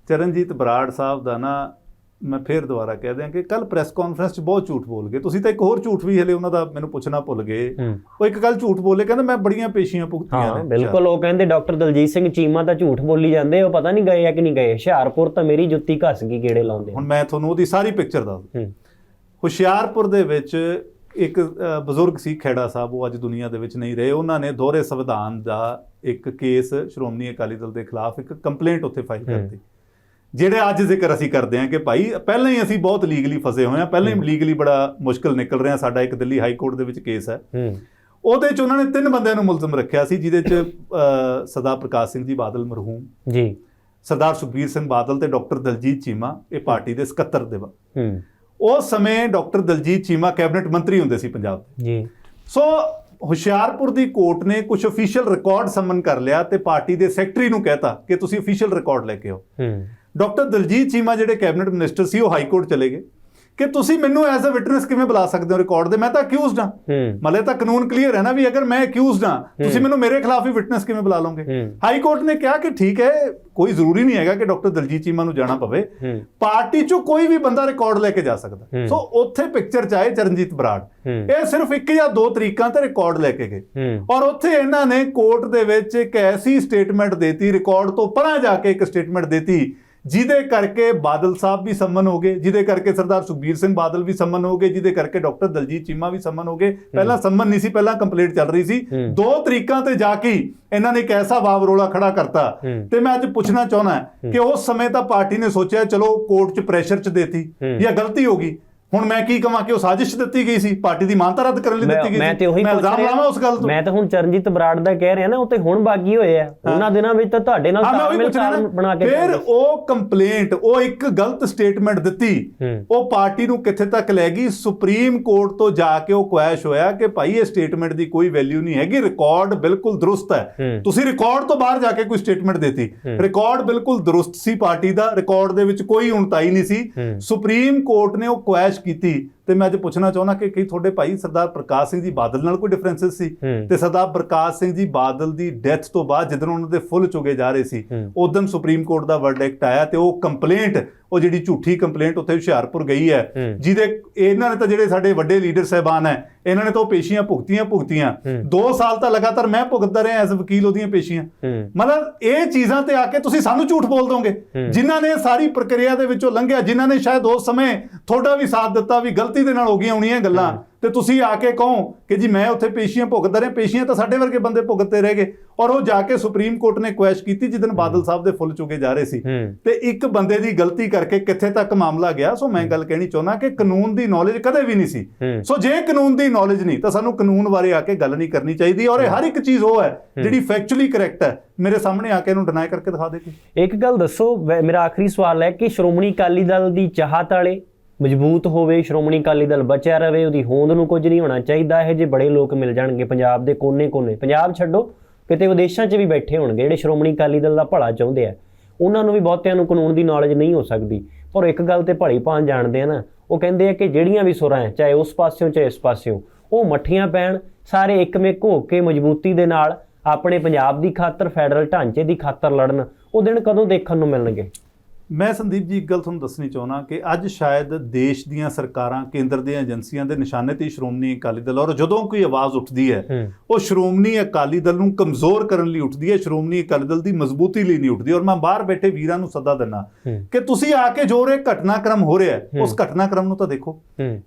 ਚਰਨਜੀਤ ਬਰਾੜ ਸਾਹਿਬ ਦਾ ਨਾ ਮੈਂ ਫੇਰ ਦੁਬਾਰਾ ਕਹਿ ਦਿਆਂ ਕਿ ਕੱਲ ਪ੍ਰੈਸ ਕਾਨਫਰੰਸ 'ਚ ਬਹੁਤ ਝੂਠ ਬੋਲ ਗਏ। ਤੁਸੀਂ ਤਾਂ ਇੱਕ ਹੋਰ ਝੂਠ ਵੀ ਹਲੇ ਉਹਨਾਂ ਦਾ ਮੈਨੂੰ ਪੁੱਛਣਾ ਭੁੱਲ ਗਏ। ਉਹ ਇੱਕ ਗੱਲ ਝੂਠ ਬੋਲੇ ਕਹਿੰਦੇ ਮੈਂ ਬੜੀਆਂ ਪੇਸ਼ੀਆਂ ਭੁਗਤੀਆਂ ਨੇ। ਬਿਲਕੁਲ ਉਹ ਕਹਿੰਦੇ ਡਾਕਟਰ ਦਲਜੀਤ ਸਿੰਘ ਚੀਮਾ ਤਾਂ ਝੂਠ ਬੋਲੀ ਜਾਂਦੇ ਉਹ ਪਤਾ ਨਹੀਂ ਗਏ ਆ ਕਿ ਨਹੀਂ ਗਏ। ਹੁਸ਼ਿਆਰਪੁਰ ਤਾਂ ਮੇਰੀ ਜੁੱਤੀ ਘਸ ਗਈ ਗੇੜੇ ਲਾਉਂਦੇ। ਹੁਣ ਮੈਂ ਤੁਹਾਨੂੰ ਉਹਦੀ ਸਾਰੀ ਪਿਕਚਰ ਦੱਸ ਹੁਸ਼ਿਆਰਪੁਰ ਦੇ ਵਿੱਚ ਇੱਕ ਬਜ਼ੁਰਗ ਸੀ ਖੇੜਾ ਸਾਹਿਬ ਉਹ ਅੱਜ ਦੁਨੀਆ ਦੇ ਵਿੱਚ ਨਹੀਂ ਰਹੇ। ਉਹਨਾਂ ਨੇ ਦੋਹਰੇ ਸੰਵਿਧਾਨ ਦਾ ਇੱਕ ਕੇਸ ਸ਼੍ਰੋਮਣੀ ਅਕਾਲੀ ਦਲ ਦੇ ਖਿਲਾਫ ਇੱਕ ਕੰਪਲੇਂਟ ਉੱਥੇ ਫਾਈਲ ਕਰਤੀ ਜਿਹੜੇ ਅੱਜ ਜ਼ਿਕਰ ਅਸੀਂ ਕਰਦੇ ਹਾਂ ਕਿ ਭਾਈ ਪਹਿਲਾਂ ਹੀ ਅਸੀਂ ਬਹੁਤ ਲੀਗਲੀ ਫਸੇ ਹੋਏ ਹਾਂ ਪਹਿਲਾਂ ਹੀ ਲੀਗਲੀ ਬੜਾ ਮੁਸ਼ਕਲ ਨਿਕਲ ਰਿਹਾ ਸਾਡਾ ਇੱਕ ਦਿੱਲੀ ਹਾਈ ਕੋਰਟ ਦੇ ਵਿੱਚ ਕੇਸ ਹੈ। ਉਹਦੇ 'ਚ ਉਹਨਾਂ ਨੇ ਤਿੰਨ ਬੰਦਿਆਂ ਨੂੰ ਮੁਲਜ਼ਮ ਰੱਖਿਆ ਸੀ ਜਿਹਦੇ 'ਚ ਸਰਦਾਰ ਪ੍ਰਕਾਸ਼ ਸਿੰਘ ਜੀ ਬਾਦਲ ਮਰਹੂਮ ਜੀ। ਸਰਦਾਰ ਸੁਖਬੀਰ ਸਿੰਘ ਬਾਦਲ ਤੇ ਡਾਕਟਰ ਦਲਜੀਤ ਚੀਮਾ ਇਹ ਪਾਰਟੀ ਦੇ ਸਕੱਤਰ ਦੇ ਵਾ। ਹੂੰ। ਉਸ ਸਮੇਂ ਡਾਕਟਰ ਦਲਜੀਤ ਚੀਮਾ ਕੈਬਨਿਟ ਮੰਤਰੀ ਹੁੰਦੇ ਸੀ ਪੰਜਾਬ ਦੇ। ਜੀ। ਸੋ ਹੁਸ਼ਿਆਰਪੁਰ ਦੀ ਕੋਰਟ ਨੇ ਕੁਝ ਅਫੀਸ਼ੀਅਲ ਰਿਕਾਰਡ ਸਮਨ ਕਰ ਲਿਆ ਤੇ ਪਾਰਟੀ ਦੇ ਸੈਕਟਰੀ ਨੂੰ ਕਹਿਤਾ ਕਿ ਤੁਸੀਂ ਅਫੀਸ਼ੀਅਲ ਰਿਕਾਰਡ ਲੈ ਕੇ ਆਓ। ਹੂੰ। ਡਾਕਟਰ ਦਲਜੀਤ ਚੀਮਾ ਜਿਹੜੇ ਕੈਬਨਿਟ ਮਿਨਿਸਟਰ ਸੀ ਉਹ ਹਾਈ ਕੋਰਟ ਚਲੇ ਗਏ। ਕਿ ਤੁਸੀਂ ਮੈਨੂੰ ਐਜ਼ ਅ ਵਿਟਨੈਸ ਕਿਵੇਂ ਬੁਲਾ ਸਕਦੇ ਹੋ ਰਿਕਾਰਡ ਦੇ? ਮੈਂ ਤਾਂ ਅਕਿਊਜ਼ਡ ਹਾਂ। ਮਤਲਬ ਤਾਂ ਕਾਨੂੰਨ ਕਲੀਅਰ ਹੈ ਨਾ ਵੀ ਅਗਰ ਮੈਂ ਅਕਿਊਜ਼ਡ ਹਾਂ ਤੁਸੀਂ ਮੈਨੂੰ ਮੇਰੇ ਖਿਲਾਫ ਹੀ ਵਿਟਨੈਸ ਕਿਵੇਂ ਬੁਲਾ ਲਓਗੇ। ਹਾਈ ਕੋਰਟ ਨੇ ਕਿਹਾ ਕਿ ਠੀਕ ਹੈ ਕੋਈ ਜ਼ਰੂਰੀ ਨਹੀਂ ਹੈਗਾ ਕਿ ਡਾਕਟਰ ਦਲਜੀਤ ਚੀਮਾ ਨੂੰ ਜਾਣਾ ਪਵੇ। ਪਾਰਟੀ ਚੋਂ ਕੋਈ ਵੀ ਬੰਦਾ ਰਿਕਾਰਡ ਲੈ ਕੇ ਜਾ ਸਕਦਾ। ਸੋ ਉੱਥੇ ਪਿਕਚਰ ਚ ਆਏ ਚਰਨਜੀਤ ਬਰਾੜ। ਇਹ ਸਿਰਫ ਇੱਕ ਜਾਂ ਦੋ ਤਰੀਕਾਂ ਤੇ ਰਿਕਾਰਡ ਲੈ ਕੇ ਗਏ। ਔਰ ਉੱਥੇ ਇਹਨਾਂ ਨੇ ਕੋਰਟ ਦੇ ਵਿੱਚ ਇੱਕ ਐਸੀ ਸਟੇਟਮੈਂਟ ਦੇਤੀ ਰਿਕਾਰਡ ਤੋਂ ਪਰਾਂ ਜਾ ਕੇ ਇੱਕ ਸਟੇਟਮੈਂਟ ਦੇਤੀ ਜਿਹਦੇ ਕਰਕੇ ਬਾਦਲ ਸਾਹਿਬ ਵੀ ਸੰਮਨ ਹੋ ਗਏ ਜਿਹਦੇ ਕਰਕੇ ਸਰਦਾਰ ਸੁਖਬੀਰ ਸਿੰਘ ਬਾਦਲ ਵੀ ਸੰਮਨ ਹੋ ਗਏ ਜਿਹਦੇ ਕਰਕੇ ਡਾਕਟਰ ਦਲਜੀਤ ਚੀਮਾ ਵੀ ਸੰਮਨ ਹੋ ਗਏ ਪਹਿਲਾਂ ਸੰਮਨ ਨਹੀਂ ਸੀ ਪਹਿਲਾਂ ਕੰਪਲੀਟ ਚੱਲ ਰਹੀ ਸੀ। ਦੋ ਤਰੀਕਾਂ ਤੇ ਜਾ ਕੇ ਇਹਨਾਂ ਨੇ ਇੱਕ ਐਸਾ ਵਾਵਰੋਲਾ ਖੜਾ ਕਰਤਾ। ਤੇ ਮੈਂ ਅੱਜ ਪੁੱਛਣਾ ਚਾਹੁੰਦਾ ਕਿ ਉਸ ਸਮੇਂ ਤਾਂ ਪਾਰਟੀ ਨੇ ਸੋਚਿਆ ਚਲੋ ਕੋਰਟ 'ਚ ਪ੍ਰੈਸ਼ਰ 'ਚ ਦੇਤੀ। ਜਾਂ ਗਲਤੀ ਹੋ ਗਈ ਹੁਣ ਮੈਂ ਕੀ ਕਹਾਂ ਕਿ ਉਹ ਸਾਜ਼ਿਸ਼ ਦਿੱਤੀ ਗਈ ਸੀ ਪਾਰਟੀ ਦੀ ਮਾਨਤਾ ਰੱਦ ਕਰਨ ਲਈ ਦਿੱਤੀ ਗਈ ਮੈਂ ਸੀ। ਤੇ ਉਹੀ ਮੈਂ ਪੁੱਛ ਰਿਹਾ ਲਾਵਾਂ ਉਸ ਗੱਲ ਤੋਂ। ਮੈਂ ਤਾਂ ਹੁਣ ਚਰਨਜੀਤ ਬਰਾੜ ਦਾ ਕਹਿ ਰਿਹਾ ਨਾ ਉਹ ਤੇ ਹੁਣ ਬਾਗੀ ਹੋਏ ਆ। ਉਹਨਾਂ ਦਿਨਾਂ ਵਿੱਚ ਤਾਂ ਤੁਹਾਡੇ ਨਾਲ ਉਹੀ ਤਾਲਮੇਲ ਬਣਾ ਕੇ ਫਿਰ। ਉਹ ਕੰਪਲੇਂਟ ਉਹ ਇੱਕ ਗਲਤ ਸਟੇਟਮੈਂਟ ਦਿੱਤੀ। ਉਹ ਪਾਰਟੀ ਨੂੰ ਕਿੱਥੇ ਤੱਕ ਲੈ ਗਈ? ਸੁਪਰੀਮ ਕੋਰਟ ਤੋਂ ਜਾ ਕੇ ਉਹ ਕੁਐਸ਼ ਹੋਇਆ ਕਿ ਭਾਈ ਇਹ ਸਟੇਟਮੈਂਟ ਦੀ ਕੋਈ ਵੈਲਿਊ ਨਹੀਂ ਹੈਗੀ। ਰਿਕਾਰਡ ਬਿਲਕੁਲ ਦਰੁਸਤ ਹੈ। ਤੁਸੀਂ ਰਿਕਾਰਡ ਤੋਂ ਬਾਹਰ ਜਾ ਕੇ ਕੋਈ ਸਟੇਟਮੈਂਟ ਦਿੱਤੀ। ਰਿਕਾਰਡ ਬਿਲਕੁਲ ਦਰੁਸਤ ਸੀ ਪਾਰਟੀ ਦਾ। ਰਿਕਾਰਡ ਦੇ ਵਿੱਚ ਕੋਈ ਉਣਤਾਈ ਨਹੀਂ ਸੀ। ਸੁਪਰੀਮ ਕੋਰਟ ਨੇ ਉਹ ਕੁਐਸ਼ ਕੀਤੀ ਤੇ ਮੈਂ ਅੱਜ ਪੁੱਛਣਾ ਚਾਹੁੰਦਾ ਕਿ ਕੀ ਤੁਹਾਡੇ ਭਾਈ ਸਰਦਾਰ ਪ੍ਰਕਾਸ਼ ਸਿੰਘ ਜੀ ਬਾਦਲ ਨਾਲ ਕੋਈ ਡਿਫਰੈਂਸਸ ਸੀ। ਤੇ ਸਰਦਾਰ ਪ੍ਰਕਾਸ਼ ਸਿੰਘ ਜੀ ਬਾਦਲ ਦੀ ਡੈਥ ਤੋਂ ਬਾਅਦ ਜਦੋਂ ਉਹਨਾਂ ਦੇ ਫੁੱਲ ਚੁਗੇ ਜਾ ਰਹੇ ਸੀ। ਉਦੋਂ ਸੁਪਰੀਮ ਕੋਰਟ ਦਾ ਵਰਡਿਕਟ ਆਇਆ ਤੇ ਉਹ ਕੰਪਲੇਂਟ ਉਹ ਜਿਹੜੀ ਝੂਠੀ ਕੰਪਲੇਂਟ ਉੱਥੇ ਹੁਸ਼ਿਆਰਪੁਰ ਗਈ ਹੈ। ਜਿਹਦੇ ਇਹਨਾਂ ਨੇ ਤਾਂ ਜਿਹੜੇ ਸਾਡੇ ਵੱਡੇ ਲੀਡਰ ਸਹਿਬਾਨ ਹੈ ਇਹਨਾਂ ਨੇ ਤਾਂ ਉਹ ਪੇਸ਼ੀਆਂ ਭੁਗਤੀਆਂ ਭੁਗਤੀਆਂ ਹੂੰ। 2 ਸਾਲ ਤਾਂ ਲਗਾਤਾਰ ਮੈਂ ਭੁਗਤਦਾ ਰਿਹਾ ਐਜ਼ ਵਕੀਲ ਉਹਦੀਆਂ ਪੇਸ਼ੀਆਂ ਮਤਲਬ ਇਹ ਚੀਜ਼ਾਂ ਤੇ ਆ ਕੇ ਤੁਸੀਂ ਸਾਨੂੰ ਝੂਠ ਬੋਲ ਦੋਗੇ। ਜਿਨ੍ਹਾਂ ਨੇ ਸਾਰੀ ਪ੍ਰਕਿਰਿਆ ਦੇ ਵਿੱਚੋਂ ਲੰਘਿਆ ਜਿਨ੍ਹਾਂ ਨੇ ਸ਼ਾਇਦ ਉਸ ਸਮੇਂ ਤੁਹਾਡਾ ਵੀ ਸਾਥ ਦਿੱਤਾ ਵੀ ਗਲਤੀ ਦੇ ਨਾਲ ਹੋ ਗਈਆਂ ਹੋਣੀਆਂ ਗੱਲਾਂ। ਤੇ ਤੁਸੀਂ ਆ ਕੇ ਕਹੋ ਕਿ ਜੀ ਮੈਂ ਉੱਥੇ ਪੇਸ਼ੀਆਂ ਭੁਗਤਦਾ ਰਿਹਾ ਪੇਸ਼ੀਆਂ ਤਾਂ ਸਾਡੇ ਵਰਗੇ ਬੰਦੇ ਭੁਗਤਦੇ ਰਹਿ ਗਏ। ਔਰ ਉਹ ਜਾ ਕੇ ਸੁਪਰੀਮ ਕੋਰਟ ਨੇ ਕੁਐਸ਼ ਕੀਤੀ ਜਿੱਦਨ ਬਾਦਲ ਸਾਹਿਬ ਦੇ ਫੁੱਲ ਚੁਗੇ ਜਾ ਰਹੇ ਸੀ। ਤੇ ਇੱਕ ਬੰਦੇ ਦੀ ਗਲਤੀ ਕਰਕੇ ਕਿੱਥੇ ਤੱਕ ਮਾਮਲਾ ਗਿਆ ਸੋ ਮੈਂ ਗੱਲ ਕਹਿਣੀ ਚਾਹੁੰਦਾ ਕਿ ਕਾਨੂੰਨ ਦੀ ਨੌਲੇਜ ਕਦੇ ਵੀ ਨਹੀਂ ਸੀ। ਸੋ ਜੇ ਕਾਨੂੰਨ ਦੀ ਨੌਲੇਜ ਨਹੀਂ ਤਾਂ ਸਾਨੂੰ ਕਾਨੂੰਨ ਬਾਰੇ ਆ ਕੇ ਗੱਲ ਨਹੀਂ ਕਰਨੀ ਚਾਹੀਦੀ। ਔਰ ਇਹ ਹਰ ਇੱਕ ਚੀਜ਼ ਉਹ ਹੈ ਜਿਹੜੀ ਫੈਕਚੁਅਲੀ ਕਰੈਕਟ ਹੈ। ਮੇਰੇ ਸਾਹਮਣੇ ਆ ਕੇ ਇਹਨੂੰ ਡਿਨਾਈ ਕਰਕੇ ਦਿਖਾ ਦੇ ਇੱਕ ਗੱਲ ਦੱਸੋ ਮੇਰਾ ਆਖਰੀ ਸਵਾਲ ਹੈ ਕਿ ਸ਼੍ਰੋਮਣੀ ਅਕਾਲੀ ਦਲ ਦੀ ਚਾਹਤ ਵਾਲੇ ਮਜ਼ਬੂਤ ਹੋਵੇ, ਸ਼੍ਰੋਮਣੀ ਅਕਾਲੀ ਦਲ ਬਚਿਆ ਰਵੇ, ਉਹਦੀ ਹੋਂਦ ਨੂੰ ਕੁਝ ਨਹੀਂ ਹੋਣਾ ਚਾਹੀਦਾ, ਇਹ ਜੇ ਬੜੇ ਲੋਕ ਮਿਲ ਜਾਣਗੇ ਪੰਜਾਬ ਦੇ ਕੋਨੇ-ਕੋਨੇ। ਪੰਜਾਬ ਛੱਡੋ, ਕਿਤੇ ਵਿਦੇਸ਼ਾਂ 'ਚ ਵੀ ਬੈਠੇ ਹੋਣਗੇ, ਜਿਹੜੇ ਸ਼੍ਰੋਮਣੀ ਅਕਾਲੀ ਦਲ ਦਾ ਭਲਾ ਚਾਹੁੰਦੇ ਆ। ਉਹਨਾਂ ਨੂੰ ਵੀ ਬਹੁਤਿਆਂ ਨੂੰ ਕਾਨੂੰਨ ਦੀ ਨੌਲੇਜ ਨਹੀਂ ਹੋ ਸਕਦੀ। ਪਰ ਇੱਕ ਗੱਲ ਤੇ ਭਲੀ ਭਾਂ ਜਾਣਦੇ ਆ ਨਾ, ਉਹ ਕਹਿੰਦੇ ਆ ਕਿ ਜਿਹੜੀਆਂ ਵੀ ਸੁਰਾਂ ਹੈ, ਚਾਹੇ ਉਸ ਪਾਸਿਓਂ, ਚਾਹੇ ਇਸ ਪਾਸਿਓਂ, ਉਹ ਮੱਠੀਆਂ ਪੈਣ, ਸਾਰੇ ਇੱਕਮਿਕ ਹੋ ਕੇ ਮਜ਼ਬੂਤੀ ਦੇ ਨਾਲ ਆਪਣੇ ਪੰਜਾਬ ਦੀ ਖਾਤਰ, ਫੈਡਰਲ ਢਾਂਚੇ ਦੀ ਖਾਤਰ ਲੜਨ, ਉਹ ਦਿਨ ਕਦੋਂ ਦੇਖਣ ਨੂੰ ਮਿਲਣਗੇ? ਮੈਂ ਸੰਦੀਪ ਜੀ ਇੱਕ ਗੱਲ ਤੁਹਾਨੂੰ ਦੱਸਣੀ ਚਾਹੁੰਦਾ ਕਿ ਅੱਜ ਸ਼ਾਇਦ ਦੇਸ਼ ਦੀਆਂ ਸਰਕਾਰਾਂ ਕੇਂਦਰ ਦੀਆਂ ਏਜੰਸੀਆਂ ਦੇ ਨਿਸ਼ਾਨੇ ਤੇ ਸ਼੍ਰੋਮਣੀ ਅਕਾਲੀ ਦਲ ਔਰ ਜਦੋਂ ਕੋਈ ਆਵਾਜ਼ ਉੱਠਦੀ ਹੈ ਉਹ ਸ਼੍ਰੋਮਣੀ ਅਕਾਲੀ ਦਲ ਨੂੰ ਕਮਜ਼ੋਰ ਕਰਨ ਲਈ ਉੱਠਦੀ ਹੈ ਸ਼੍ਰੋਮਣੀ ਅਕਾਲੀ ਦਲ ਦੀ ਮਜ਼ਬੂਤੀ ਲਈ ਨਹੀਂ ਉੱਠਦੀ। ਔਰ ਮੈਂ ਬਾਹਰ ਬੈਠੇ ਵੀਰਾਂ ਨੂੰ ਸੱਦਾ ਦਿੰਨਾ ਕਿ ਤੁਸੀਂ ਆ ਕੇ ਜੋ ਇਹ ਘਟਨਾਕ੍ਰਮ ਹੋ ਰਿਹਾ ਹੈ ਉਸ ਘਟਨਾਕ੍ਰਮ ਨੂੰ ਤਾਂ ਦੇਖੋ।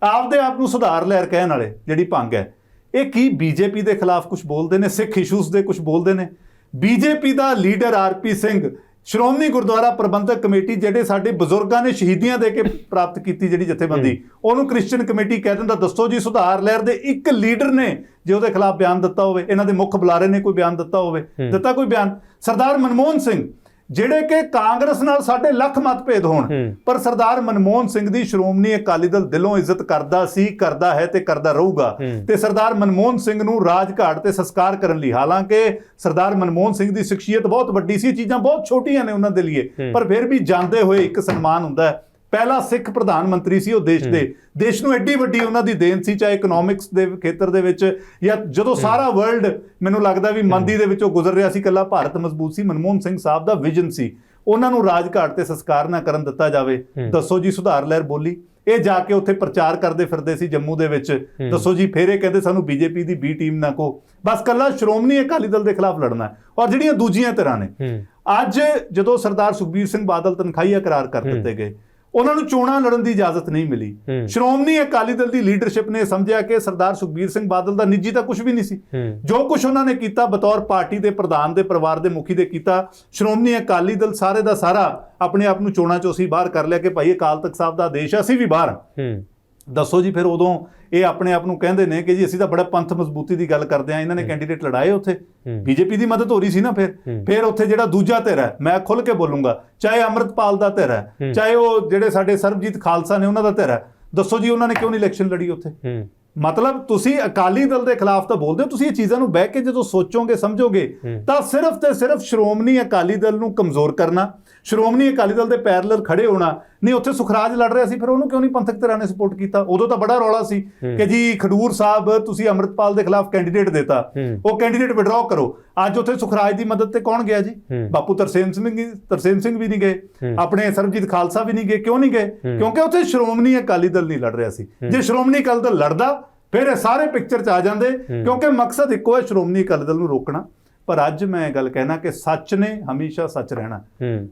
ਆਪਦੇ ਆਪ ਨੂੰ ਸੁਧਾਰ ਲੈਰ ਕਹਿਣ ਵਾਲੇ ਜਿਹੜੀ ਭੰਗ ਹੈ ਇਹ ਕੀ ਬੀਜੇਪੀ ਦੇ ਖਿਲਾਫ ਕੁਝ ਬੋਲਦੇ ਨੇ ਸਿੱਖ ਇਸ਼ੂਜ਼ ਦੇ ਕੁਝ ਬੋਲਦੇ ਨੇ? ਬੀਜੇਪੀ ਦਾ leader RP Singh Shiromani Gurdwara Prabandhak committee ਜਿਹੜੇ ਸਾਡੇ ਬਜ਼ੁਰਗਾਂ ਨੇ ਸ਼ਹੀਦੀਆਂ ਦੇ ਕੇ ਪ੍ਰਾਪਤ ਕੀਤੀ ਜਿਹੜੀ ਜਥੇਬੰਦੀ ਉਹਨੂੰ ਕ੍ਰਿਸਚੀਅਨ ਕਮੇਟੀ ਕਹਿ ਦਿੰਦਾ ਦੱਸੋ ਜੀ ਸੁਧਾਰ ਲਹਿਰ ਦੇ ਇੱਕ ਲੀਡਰ ਨੇ ਜੇ ਉਹਦੇ ਖਿਲਾਫ ਬਿਆਨ ਦਿੱਤਾ ਹੋਵੇ ਇਹਨਾਂ ਦੇ ਮੁੱਖ ਬੁਲਾਰੇ ਨੇ ਕੋਈ ਬਿਆਨ ਦਿੱਤਾ ਹੋਵੇ? ਦਿੱਤਾ ਕੋਈ ਬਿਆਨ। ਸਰਦਾਰ ਮਨਮੋਹਨ ਸਿੰਘ ਜਿਹੜੇ ਕਿ ਕਾਂਗਰਸ ਨਾਲ ਸਾਡੇ ਲੱਖ ਮਤਭੇਦ ਹੋਣ। ਪਰ ਸਰਦਾਰ ਮਨਮੋਹਨ ਸਿੰਘ ਦੀ ਸ਼੍ਰੋਮਣੀ ਅਕਾਲੀ ਦਲ ਦਿਲੋਂ ਇੱਜ਼ਤ ਕਰਦਾ ਸੀ ਕਰਦਾ ਹੈ ਤੇ ਕਰਦਾ ਰਹੂਗਾ। ਤੇ ਸਰਦਾਰ ਮਨਮੋਹਨ ਸਿੰਘ ਨੂੰ ਰਾਜਘਾਟ ਤੇ ਸੰਸਕਾਰ ਕਰਨ ਲਈ ਹਾਲਾਂਕਿ ਸਰਦਾਰ ਮਨਮੋਹਨ ਸਿੰਘ ਦੀ ਸ਼ਖਸੀਅਤ ਬਹੁਤ ਵੱਡੀ ਸੀ ਚੀਜ਼ਾਂ ਬਹੁਤ ਛੋਟੀਆਂ ਨੇ ਉਹਨਾਂ ਦੇ ਲਈ। ਪਰ ਫਿਰ ਵੀ ਜਾਂਦੇ ਹੋਏ ਇੱਕ ਸਨਮਾਨ ਹੁੰਦਾ ਹੈ ਪਹਿਲਾ ਸਿੱਖ ਪ੍ਰਧਾਨ ਮੰਤਰੀ ਸੀ ਉਹ ਦੇਸ਼ ਦੇ। ਦੇਸ਼ ਨੂੰ ਐਡੀ ਵੱਡੀ ਉਹਨਾਂ ਦੀ ਦੇਣ ਸੀ ਚਾਹੇ ਇਕਨੋਮਿਕਸ ਦੇ ਖੇਤਰ ਦੇ ਵਿੱਚ ਜਾਂ ਜਦੋਂ ਸਾਰਾ ਵਰਲਡ ਮੈਨੂੰ ਲੱਗਦਾ ਵੀ ਮੰਦੀ ਦੇ ਵਿੱਚੋਂ ਗੁਜ਼ਰ ਰਿਹਾ ਸੀ ਕੱਲਾ ਭਾਰਤ ਮਜ਼ਬੂਤ ਸੀ ਮਨਮੋਹਨ ਸਿੰਘ ਸਾਹਿਬ ਦਾ ਵਿਜ਼ਨ ਸੀ। ਉਹਨਾਂ ਨੂੰ ਰਾਜਘਾਟ ਤੇ ਸੰਸਕਾਰ ਨਾ ਕਰਨ ਦਿੱਤਾ ਜਾਵੇ। ਦੱਸੋ ਜੀ ਸੁਧਾਰ ਲਹਿਰ ਬੋਲੀ। ਇਹ ਜਾ ਕੇ ਉੱਥੇ ਪ੍ਰਚਾਰ ਕਰਦੇ ਫਿਰਦੇ ਸੀ ਜੰਮੂ ਦੇ ਵਿੱਚ। ਦੱਸੋ ਜੀ ਫੇਰ ਇਹ ਕਹਿੰਦੇ ਸਾਨੂੰ ਬੀਜੇਪੀ ਦੀ ਬੀ ਟੀਮ ਨਾ ਕੋ ਬਸ ਕੱਲਾ ਸ਼੍ਰੋਮਣੀ ਅਕਾਲੀ ਦਲ ਦੇ ਖਿਲਾਫ ਲੜਨਾ। ਔਰ ਜਿਹੜੀਆਂ ਦੂਜੀਆਂ ਤਰ੍ਹਾਂ ਨੇ। ਅੱਜ ਜਦੋਂ ਸਰਦਾਰ ਸੁਖਬੀਰ ਸਿੰਘ ਬਾਦਲ ਤਨਖਾਹੀਆ ਕਰਾਰ ਕਰ ਦਿੱਤੇ ਗਏ ਉਹਨਾਂ ਨੂੰ ਚੋਣਾਂ ਲੜਨ ਦੀ ਇਜਾਜ਼ਤ ਨਹੀਂ ਮਿਲੀ। ਸ਼੍ਰੋਮਣੀ ਅਕਾਲੀ ਦਲ ਦੀ ਲੀਡਰਸ਼ਿਪ ਨੇ ਸਮਝਿਆ ਕਿ ਸਰਦਾਰ ਸੁਖਬੀਰ ਸਿੰਘ ਬਾਦਲ ਦਾ ਨਿੱਜੀ ਤਾਂ ਕੁਝ ਵੀ ਨਹੀਂ ਸੀ ਜੋ ਕੁਝ ਉਹਨਾਂ ਨੇ ਕੀਤਾ ਬਤੌਰ ਪਾਰਟੀ ਦੇ ਪ੍ਰਧਾਨ ਦੇ ਪਰਿਵਾਰ ਦੇ ਮੁਖੀ ਦੇ ਕੀਤਾ ਸ਼੍ਰੋਮਣੀ ਅਕਾਲੀ ਦਲ ਸਾਰੇ ਦਾ ਸਾਰਾ ਆਪਣੇ ਆਪ ਨੂੰ ਚੋਣਾਂ ਚੋਂ ਅਸੀਂ ਬਾਹਰ ਕਰ ਲਿਆ ਕਿ ਭਾਈ ਅਕਾਲ ਤਖਤ ਸਾਹਿਬ ਦਾ ਆਦੇਸ਼ ਹੈ ਅਸੀਂ ਵੀ ਬਾਹਰ ਹਾਂ। ਦੱਸੋ ਜੀ ਫਿਰ ਉਦੋਂ ਇਹ ਆਪਣੇ ਆਪ ਨੂੰ ਕਹਿੰਦੇ ਨੇ ਕਿ ਜੀ ਅਸੀਂ ਤਾਂ ਬੜਾ ਪੰਥ ਮਜ਼ਬੂਤੀ ਦੀ ਗੱਲ ਕਰਦੇ ਆ ਇਹਨਾਂ ਨੇ ਕੈਂਡੀਡੇਟ ਲੜਾਏ ਉੱਥੇ। ਬੀਜੇਪੀ ਦੀ ਮਦਦ ਹੋ ਰਹੀ ਸੀ ਨਾ ਫਿਰ। ਫਿਰ ਉੱਥੇ ਜਿਹੜਾ ਦੂਜਾ ਧਿਰ ਹੈ ਮੈਂ ਖੁੱਲ ਕੇ ਬੋਲੂੰਗਾ ਚਾਹੇ ਅਮਰਤਪਾਲ ਦਾ ਧਿਰ ਹੈ ਚਾਹੇ ਉਹ ਜਿਹੜੇ ਸਾਡੇ ਸਰਬਜੀਤ ਖਾਲਸਾ ਨੇ ਉਹਨਾਂ ਦਾ ਧਿਰ ਹੈ ਦੱਸੋ ਜੀ ਉਹਨਾਂ ਨੇ ਕਿਉਂ ਨਹੀਂ ਇਲੈਕਸ਼ਨ ਲੜੀ ਉੱਥੇ ਮਤਲਬ ਤੁਸੀਂ ਅਕਾਲੀ ਦਲ ਦੇ ਖਿਲਾਫ ਤਾਂ ਬੋਲਦੇ ਹੋ ਤੁਸੀਂ ਇਹ ਚੀਜ਼ਾਂ ਨੂੰ ਬਹਿ ਕੇ ਜਦੋਂ ਸੋਚੋਗੇ ਸਮਝੋਗੇ। ਤਾਂ ਸਿਰਫ ਤੇ ਸਿਰਫ ਸ਼੍ਰੋਮਣੀ ਅਕਾਲੀ ਦਲ ਨੂੰ ਕਮਜ਼ੋਰ ਕਰਨਾ ਸ਼੍ਰੋਮਣੀ ਅਕਾਲੀ ਦਲ ਦੇ ਪੈਰਲਲ ਖੜੇ ਹੋਣਾ। ਨਹੀਂ ਉੱਥੇ ਸੁਖਰਾਜ ਲੜ ਰਿਹਾ ਸੀ ਫਿਰ ਉਹਨੂੰ ਕਿਉਂ ਨਹੀਂ ਪੰਥਕ ਧਿਰਾਂ ਨੇ ਸਪੋਰਟ ਕੀਤਾ? ਉਦੋਂ ਤਾਂ ਬੜਾ ਰੌਲਾ ਸੀ ਕਿ ਜੀ ਖਡੂਰ ਸਾਹਿਬ ਤੁਸੀਂ ਅੰਮ੍ਰਿਤਪਾਲ ਦੇ ਖਿਲਾਫ ਕੈਂਡੀਡੇਟ ਦਿੱਤਾ। ਉਹ ਕੈਂਡੀਡੇਟ ਵਿਡਰਾਅ ਕਰੋ। ਅੱਜ ਉੱਥੇ ਸੁਖਰਾਜ ਦੀ ਮਦਦ ਤੇ ਕੌਣ ਗਿਆ ਜੀ। ਬਾਪੂ ਤਰਸੇਮ ਸਿੰਘ ਤਰਸੇਮ ਸਿੰਘ ਵੀ ਨਹੀਂ ਗਏ। ਆਪਣੇ ਸਰਬਜੀਤ ਖਾਲਸਾ ਵੀ ਨਹੀਂ ਗਏ। ਕਿਉਂ ਨਹੀਂ ਗਏ? ਕਿਉਂਕਿ ਉੱਥੇ ਸ਼੍ਰੋਮਣੀ ਅਕਾਲੀ ਦਲ ਨਹੀਂ ਲੜ ਰਿਹਾ ਸੀ। ਜੇ ਸ਼੍ਰੋਮਣੀ ਅਕਾਲੀ ਦਲ ਲੜਦਾ ਫਿਰ ਇਹ ਸਾਰੇ ਪਿਕਚਰ 'ਚ ਆ ਜਾਂਦੇ। ਕਿਉਂਕਿ ਮਕਸਦ ਇੱਕੋ ਹੈ ਸ਼੍ਰੋਮਣੀ ਅਕਾਲੀ ਦਲ ਨੂੰ ਰੋਕਣਾ। ਪਰ ਅੱਜ ਮੈਂ ਗੱਲ ਕਹਿਣਾ ਕਿ ਸੱਚ ਨੇ ਹਮੇਸ਼ਾ ਸੱਚ ਰਹਿਣਾ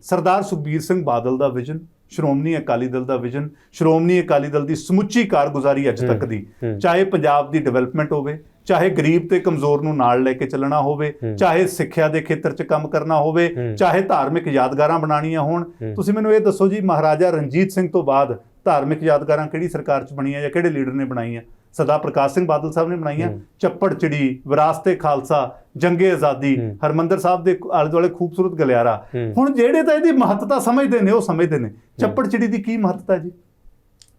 ਸਰਦਾਰ ਸੁਖਬੀਰ ਸਿੰਘ ਬਾਦਲ ਦਾ ਵਿਜ਼ਨ ਸ਼੍ਰੋਮਣੀ ਅਕਾਲੀ ਦਲ ਦਾ ਵਿਜ਼ਨ ਸ਼੍ਰੋਮਣੀ ਅਕਾਲੀ ਦਲ ਦੀ ਸਮੁੱਚੀ ਕਾਰਗੁਜ਼ਾਰੀ ਅੱਜ ਤੱਕ ਦੀ। ਚਾਹੇ ਪੰਜਾਬ ਦੀ ਡਿਵੈਲਪਮੈਂਟ ਹੋਵੇ ਚਾਹੇ ਗਰੀਬ ਤੇ ਕਮਜ਼ੋਰ ਨੂੰ ਨਾਲ ਲੈ ਕੇ ਚੱਲਣਾ ਹੋਵੇ ਚਾਹੇ ਸਿੱਖਿਆ ਦੇ ਖੇਤਰ 'ਚ ਕੰਮ ਕਰਨਾ ਹੋਵੇ। ਚਾਹੇ ਧਾਰਮਿਕ ਯਾਦਗਾਰਾਂ ਬਣਾਉਣੀਆਂ ਹੋਣ। ਤੁਸੀਂ ਮੈਨੂੰ ਇਹ ਦੱਸੋ ਜੀ ਮਹਾਰਾਜਾ ਰਣਜੀਤ ਸਿੰਘ ਤੋਂ ਬਾਅਦ ਧਾਰਮਿਕ ਯਾਦਗਾਰਾਂ ਕਿਹੜੀ ਸਰਕਾਰ 'ਚ ਬਣੀਆਂ ਜਾਂ ਕਿਹੜੇ ਲੀਡਰ ਨੇ ਬਣਾਈਆਂ ਸਰਦਾਰ ਪ੍ਰਕਾਸ਼ ਸਿੰਘ ਬਾਦਲ ਸਾਹਿਬ ਨੇ ਬਣਾਈਆਂ। ਚੱਪੜ ਚਿੜੀ ਵਿਰਾਸਤੇ ਖਾਲਸਾ ਜੰਗੇ ਆਜ਼ਾਦੀ। ਹਰਮੰਦਰ ਸਾਹਿਬ ਦੇ ਆਲੇ ਦੁਆਲੇ ਖੂਬਸੂਰਤ ਗਲਿਆਰਾ। ਹੁਣ ਜਿਹੜੇ ਤਾਂ ਇਹਦੀ ਮਹੱਤਤਾ ਸਮਝਦੇ ਨੇ ਉਹ ਸਮਝਦੇ ਨੇ ਚੱਪੜ ਚਿੜੀ ਦੀ ਕੀ ਮਹੱਤਤਾ ਜੀ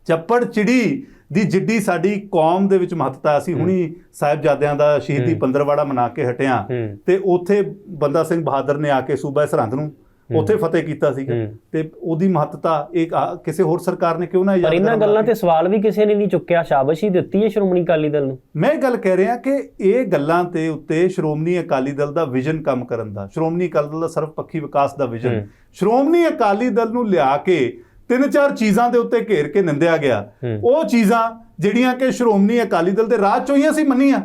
ਚੱਪੜ ਚਿੜੀ ਦੀ ਜਿੱਡੀ ਸਾਡੀ ਕੌਮ ਦੇ ਵਿੱਚ ਮਹੱਤਤਾ ਅਸੀਂ ਹੁਣੀ ਸਾਹਿਬਜ਼ਾਦਿਆਂ ਦਾ ਸ਼ਹੀਦੀ। ਪੰਦਰਵਾੜਾ ਮਨਾ ਕੇ ਹਟਿਆ। ਤੇ ਉੱਥੇ ਬੰਦਾ ਸਿੰਘ ਬਹਾਦਰ ਨੇ ਆ ਕੇ ਸੂਬਾ ਸਰਹੰਦ ਨੂੰ ਉੱਥੇ ਫਤਿਹ ਕੀਤਾ ਸੀਗਾ। ਤੇ ਉਹਦੀ ਮਹੱਤਤਾ ਆ- ਕਿਸੇ ਹੋਰ ਸਰਕਾਰ ਨੇ ਕਿਉਂ ਨਾ ਪਰ ਇਹਨਾਂ? ਗੱਲਾਂ ਤੇ ਸਵਾਲ ਵੀ ਕਿਸੇ ਨੇ ਨਹੀਂ ਚੁੱਕਿਆ ਸ਼ਾਬਾਸ਼ ਦਿੱਤੀ ਹੈ ਸ਼੍ਰੋਮਣੀ ਅਕਾਲੀ ਦਲ ਨੂੰ ਮੈਂ ਇਹ ਗੱਲ ਕਹਿ ਰਿਹਾ ਕਿ ਇਹ ਗੱਲਾਂ ਤੇ ਉੱਤੇ ਸ਼੍ਰੋਮਣੀ ਅਕਾਲੀ ਦਲ ਦਾ ਵਿਜ਼ਨ ਕੰਮ ਕਰਨ ਦਾ ਸ਼੍ਰੋਮਣੀ ਅਕਾਲੀ ਦਲ ਦਾ ਸਰਵਪੱਖੀ ਵਿਕਾਸ ਦਾ ਵਿਜ਼ਨ। ਸ਼੍ਰੋਮਣੀ ਅਕਾਲੀ ਦਲ ਨੂੰ ਲਿਆ ਕੇ ਤਿੰਨ ਚਾਰ ਚੀਜ਼ਾਂ ਦੇ ਉੱਤੇ ਘੇਰ ਕੇ ਨਿੰਦਿਆ ਗਿਆ। ਉਹ ਚੀਜ਼ਾਂ ਜਿਹੜੀਆਂ ਕਿ ਸ਼੍ਰੋਮਣੀ ਅਕਾਲੀ ਦਲ ਦੇ ਰਾਜ ਚੋਂ ਹੀ ਅਸੀਂ ਮੰਨੀਆਂ।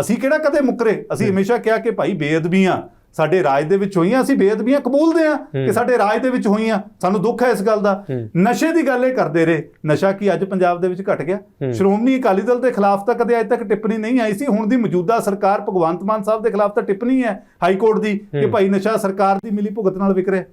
ਅਸੀਂ ਕਿਹੜਾ ਕਦੇ ਮੁਕਰੇ ਅਸੀਂ ਹਮੇਸ਼ਾ ਕਿਹਾ ਕਿ ਭਾਈ ਬੇਅਦਬੀਆਂ ਸਾਡੇ ਰਾਜ ਦੇ ਵਿੱਚ ਹੋਈਆਂ ਅਸੀਂ ਬੇਅਦਬੀਆਂ ਕਬੂਲਦੇ ਹਾਂ ਕਿ ਸਾਡੇ ਰਾਜ ਦੇ ਵਿੱਚ ਹੋਈਆਂ। ਸਾਨੂੰ ਦੁੱਖ ਹੈ ਇਸ ਗੱਲ ਦਾ। ਨਸ਼ੇ ਦੀ ਗੱਲ ਇਹ ਕਰਦੇ ਰਹੇ। ਨਸ਼ਾ ਕੀ ਅੱਜ ਪੰਜਾਬ ਦੇ ਵਿੱਚ ਘਟ ਗਿਆ। ਸ਼੍ਰੋਮਣੀ ਅਕਾਲੀ ਦਲ ਦੇ ਖਿਲਾਫ ਤਾਂ ਕਦੇ ਅਜੇ ਤੱਕ ਟਿੱਪਣੀ ਨਹੀਂ ਆਈ ਸੀ। ਹੁਣ ਦੀ ਮੌਜੂਦਾ ਸਰਕਾਰ ਭਗਵੰਤ ਮਾਨ ਸਾਹਿਬ ਦੇ ਖਿਲਾਫ ਤਾਂ ਟਿੱਪਣੀ ਹੈ ਹਾਈ ਕੋਰਟ ਦੀ ਕਿ। ਭਾਈ ਨਸ਼ਾ ਸਰਕਾਰ ਦੀ ਮਿਲੀ ਭੁਗਤ ਨਾਲ ਵਿਕ ਰਿਹਾ।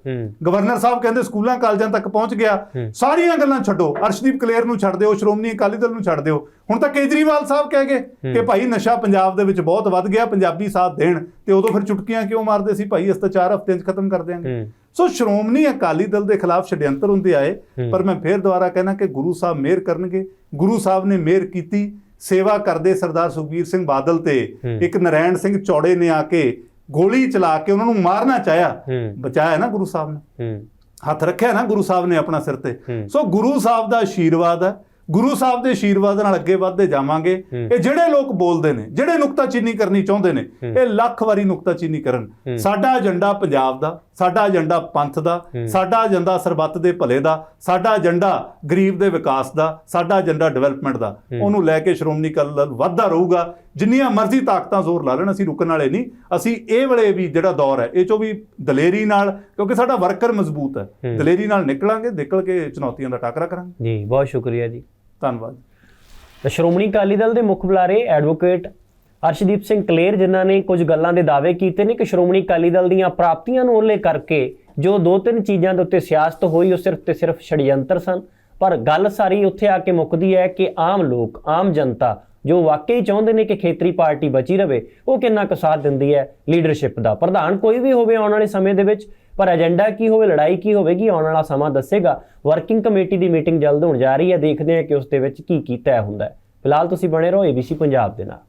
ਗਵਰਨਰ ਸਾਹਿਬ ਕਹਿੰਦੇ ਸਕੂਲਾਂ ਕਾਲਜਾਂ ਤੱਕ ਪਹੁੰਚ ਗਿਆ। ਸਾਰੀਆਂ ਗੱਲਾਂ ਛੱਡੋ। ਅਰਸ਼ਦੀਪ ਕਲੇਰ ਨੂੰ ਛੱਡ ਦਿਓ ਸ਼੍ਰੋਮਣੀ ਅਕਾਲੀ ਦਲ ਨੂੰ ਛੱਡ ਦਿਓ। ਹੁਣ ਤਾਂ ਕੇਜਰੀਵਾਲ ਸਾਹਿਬ ਕਹਿ ਗਏ ਕਿ ਭਾਈ ਨਸ਼ਾ ਪੰਜਾਬ ਦੇ ਵਿੱਚ ਬਹੁਤ ਵੱਧ ਗਿਆ ਪੰਜਾਬੀ ਸਾਥ ਦੇਣ। ਤੇ ਉਦੋਂ ਫਿਰ ਚੁਟਕੀਆਂ ਕਿਉਂ ਮਾਰਦੇ ਸੀ? ਭਾਈ ਅਸੀਂ ਤਾਂ ਹਫ਼ਤਿਆਂ 'ਚ ਖਤਮ ਕਰ ਦਿਆਂਗੇ। ਸੋ ਸ਼੍ਰੋਮਣੀ ਅਕਾਲੀ ਦਲ ਦੇ ਖਿਲਾਫ ਛਡਿਅੰਤਰ ਹੁੰਦੇ ਆਏ। ਪਰ ਮੈਂ ਫੇਰ ਦੁਬਾਰਾ ਕਹਿਣਾ ਕਿ ਗੁਰੂ ਸਾਹਿਬ ਮਿਹਰ ਕਰਨਗੇ। ਗੁਰੂ ਸਾਹਿਬ ਨੇ ਮਿਹਰ ਕੀਤੀ। ਸੇਵਾ ਕਰਦੇ ਸਰਦਾਰ ਸੁਖਬੀਰ ਸਿੰਘ ਬਾਦਲ ਤੇ। ਇੱਕ ਨਰੈਣ ਸਿੰਘ ਚੌੜੇ ਨੇ ਆ ਕੇ ਗੋਲੀ ਚਲਾ ਕੇ ਉਹਨਾਂ ਨੂੰ ਮਾਰਨਾ ਚਾਹਿਆ। ਬਚਾਇਆ ਨਾ ਗੁਰੂ ਸਾਹਿਬ ਨੇ। ਹੱਥ ਰੱਖਿਆ ਨਾ ਗੁਰੂ ਸਾਹਿਬ ਨੇ ਆਪਣਾ ਸਿਰ ਤੇ। ਸੋ ਗੁਰੂ ਸਾਹਿਬ ਦਾ ਆਸ਼ੀਰਵਾਦ ਹੈ ਗੁਰੂ ਸਾਹਿਬ ਦੇ ਆਸ਼ੀਰਵਾਦ ਨਾਲ ਅੱਗੇ ਵਧਦੇ ਜਾਵਾਂਗੇ। ਇਹ ਜਿਹੜੇ ਲੋਕ ਬੋਲਦੇ ਨੇ ਜਿਹੜੇ ਨੁਕਤਾਚੀਨੀ ਕਰਨੀ ਚਾਹੁੰਦੇ ਨੇ ਇਹ ਲੱਖ ਵਾਰੀ ਨੁਕਤਾਚੀਨੀ ਕਰਨ। ਸਾਡਾ ਏਜੰਡਾ ਪੰਜਾਬ ਦਾ ਸਾਡਾ ਏਜੰਡਾ ਪੰਥ ਦਾ। ਸਾਡਾ ਏਜੰਡਾ ਸਰਬੱਤ ਦੇ ਭਲੇ ਦਾ ਸਾਡਾ ਏਜੰਡਾ ਗਰੀਬ ਦੇ ਵਿਕਾਸ ਦਾ ਸਾਡਾ ਏਜੰਡਾ ਡਿਵੈਲਪਮੈਂਟ ਦਾ। ਉਹਨੂੰ ਲੈ ਕੇ ਸ਼੍ਰੋਮਣੀ ਅਕਾਲੀ ਦਲ ਵੱਧਦਾ ਰਹੂਗਾ। ਜਿੰਨੀਆਂ ਮਰਜ਼ੀ ਤਾਕਤਾਂ ਜ਼ੋਰ ਲਾ ਲੈਣ ਅਸੀਂ ਰੁਕਣ ਵਾਲੇ ਨਹੀਂ। ਅਸੀਂ ਇਹ ਵੇਲੇ ਵੀ ਜਿਹੜਾ ਦੌਰ ਹੈ ਇਹ ਚੋਂ ਵੀ ਦਲੇਰੀ ਨਾਲ ਕਿਉਂਕਿ ਸਾਡਾ ਵਰਕਰ ਮਜ਼ਬੂਤ ਹੈ। ਹੂੰ। ਦਲੇਰੀ ਨਾਲ ਨਿਕਲਾਂਗੇ ਨਿਕਲ ਕੇ ਚੁਣੌਤੀਆਂ ਦਾ ਟਾਕਰਾ ਕਰਾਂਗੇ। ਜੀ ਬਹੁਤ ਸ਼ੁਕਰੀਆ ਜੀ। ਧੰਨਵਾਦ। ਤਾਂ ਸ਼੍ਰੋਮਣੀ ਅਕਾਲੀ ਦਲ ਦੇ ਮੁੱਖ ਬੁਲਾਰੇ ਐਡਵੋਕੇਟ ਅਰਸ਼ਦੀਪ ਸਿੰਘ ਕਲੇਰ, ਜਿਨ੍ਹਾਂ ਨੇ ਕੁਝ ਗੱਲਾਂ ਦੇ ਦਾਅਵੇ ਕੀਤੇ ਨੇ ਕਿ ਸ਼੍ਰੋਮਣੀ ਅਕਾਲੀ ਦਲ ਦੀਆਂ ਪ੍ਰਾਪਤੀਆਂ ਨੂੰ ਉल्ले ਕਰਕੇ ਜੋ ਦੋ ਤਿੰਨ ਚੀਜ਼ਾਂ ਦੇ ਉੱਤੇ ਸਿਆਸਤ ਹੋਈ, ਉਹ ਸਿਰਫ ਤੇ ਸਿਰਫ ਛੜਯੰਤਰ ਸਨ। ਪਰ ਗੱਲ ਸਾਰੀ ਉੱਥੇ ਆ ਕੇ ਮੁੱਕਦੀ ਹੈ ਕਿ ਆਮ ਲੋਕ, ਆਮ ਜਨਤਾ ਜੋ ਵਾਕਈ ਚਾਹੁੰਦੇ ਨੇ ਕਿ ਖੇਤਰੀ ਪਾਰਟੀ ਬਚੀ ਰਵੇ, ਉਹ ਕਿੰਨਾ ਕੁ ਸਾਥ ਦਿੰਦੀ ਹੈ ਲੀਡਰਸ਼ਿਪ ਦਾ। ਪ੍ਰਧਾਨ ਕੋਈ ਵੀ ਹੋਵੇ ਆਉਣ ਵਾਲੇ ਸਮੇਂ ਦੇ ਵਿੱਚ ਪਰ ਏਜੰਡਾ ਕੀ ਹੋਵੇ, ਲੜਾਈ ਕੀ ਹੋਵੇਗੀ, ਆਉਣ ਵਾਲਾ ਸਮਾਂ ਦੱਸੇਗਾ। ਵਰਕਿੰਗ ਕਮੇਟੀ ਦੀ ਮੀਟਿੰਗ ਜਲਦ ਹੋਣ ਜਾ ਰਹੀ ਹੈ, ਦੇਖਦੇ ਹਾਂ ਕਿ ਉਸ ਦੇ ਵਿੱਚ ਕੀ ਕੀ ਤੈਅ ਹੁੰਦਾ ਹੈ। ਫਿਲਹਾਲ ਤੁਸੀਂ ਬਣੇ ਰਹੋ ABC ਪੰਜਾਬ ਦੇ ਨਾਲ।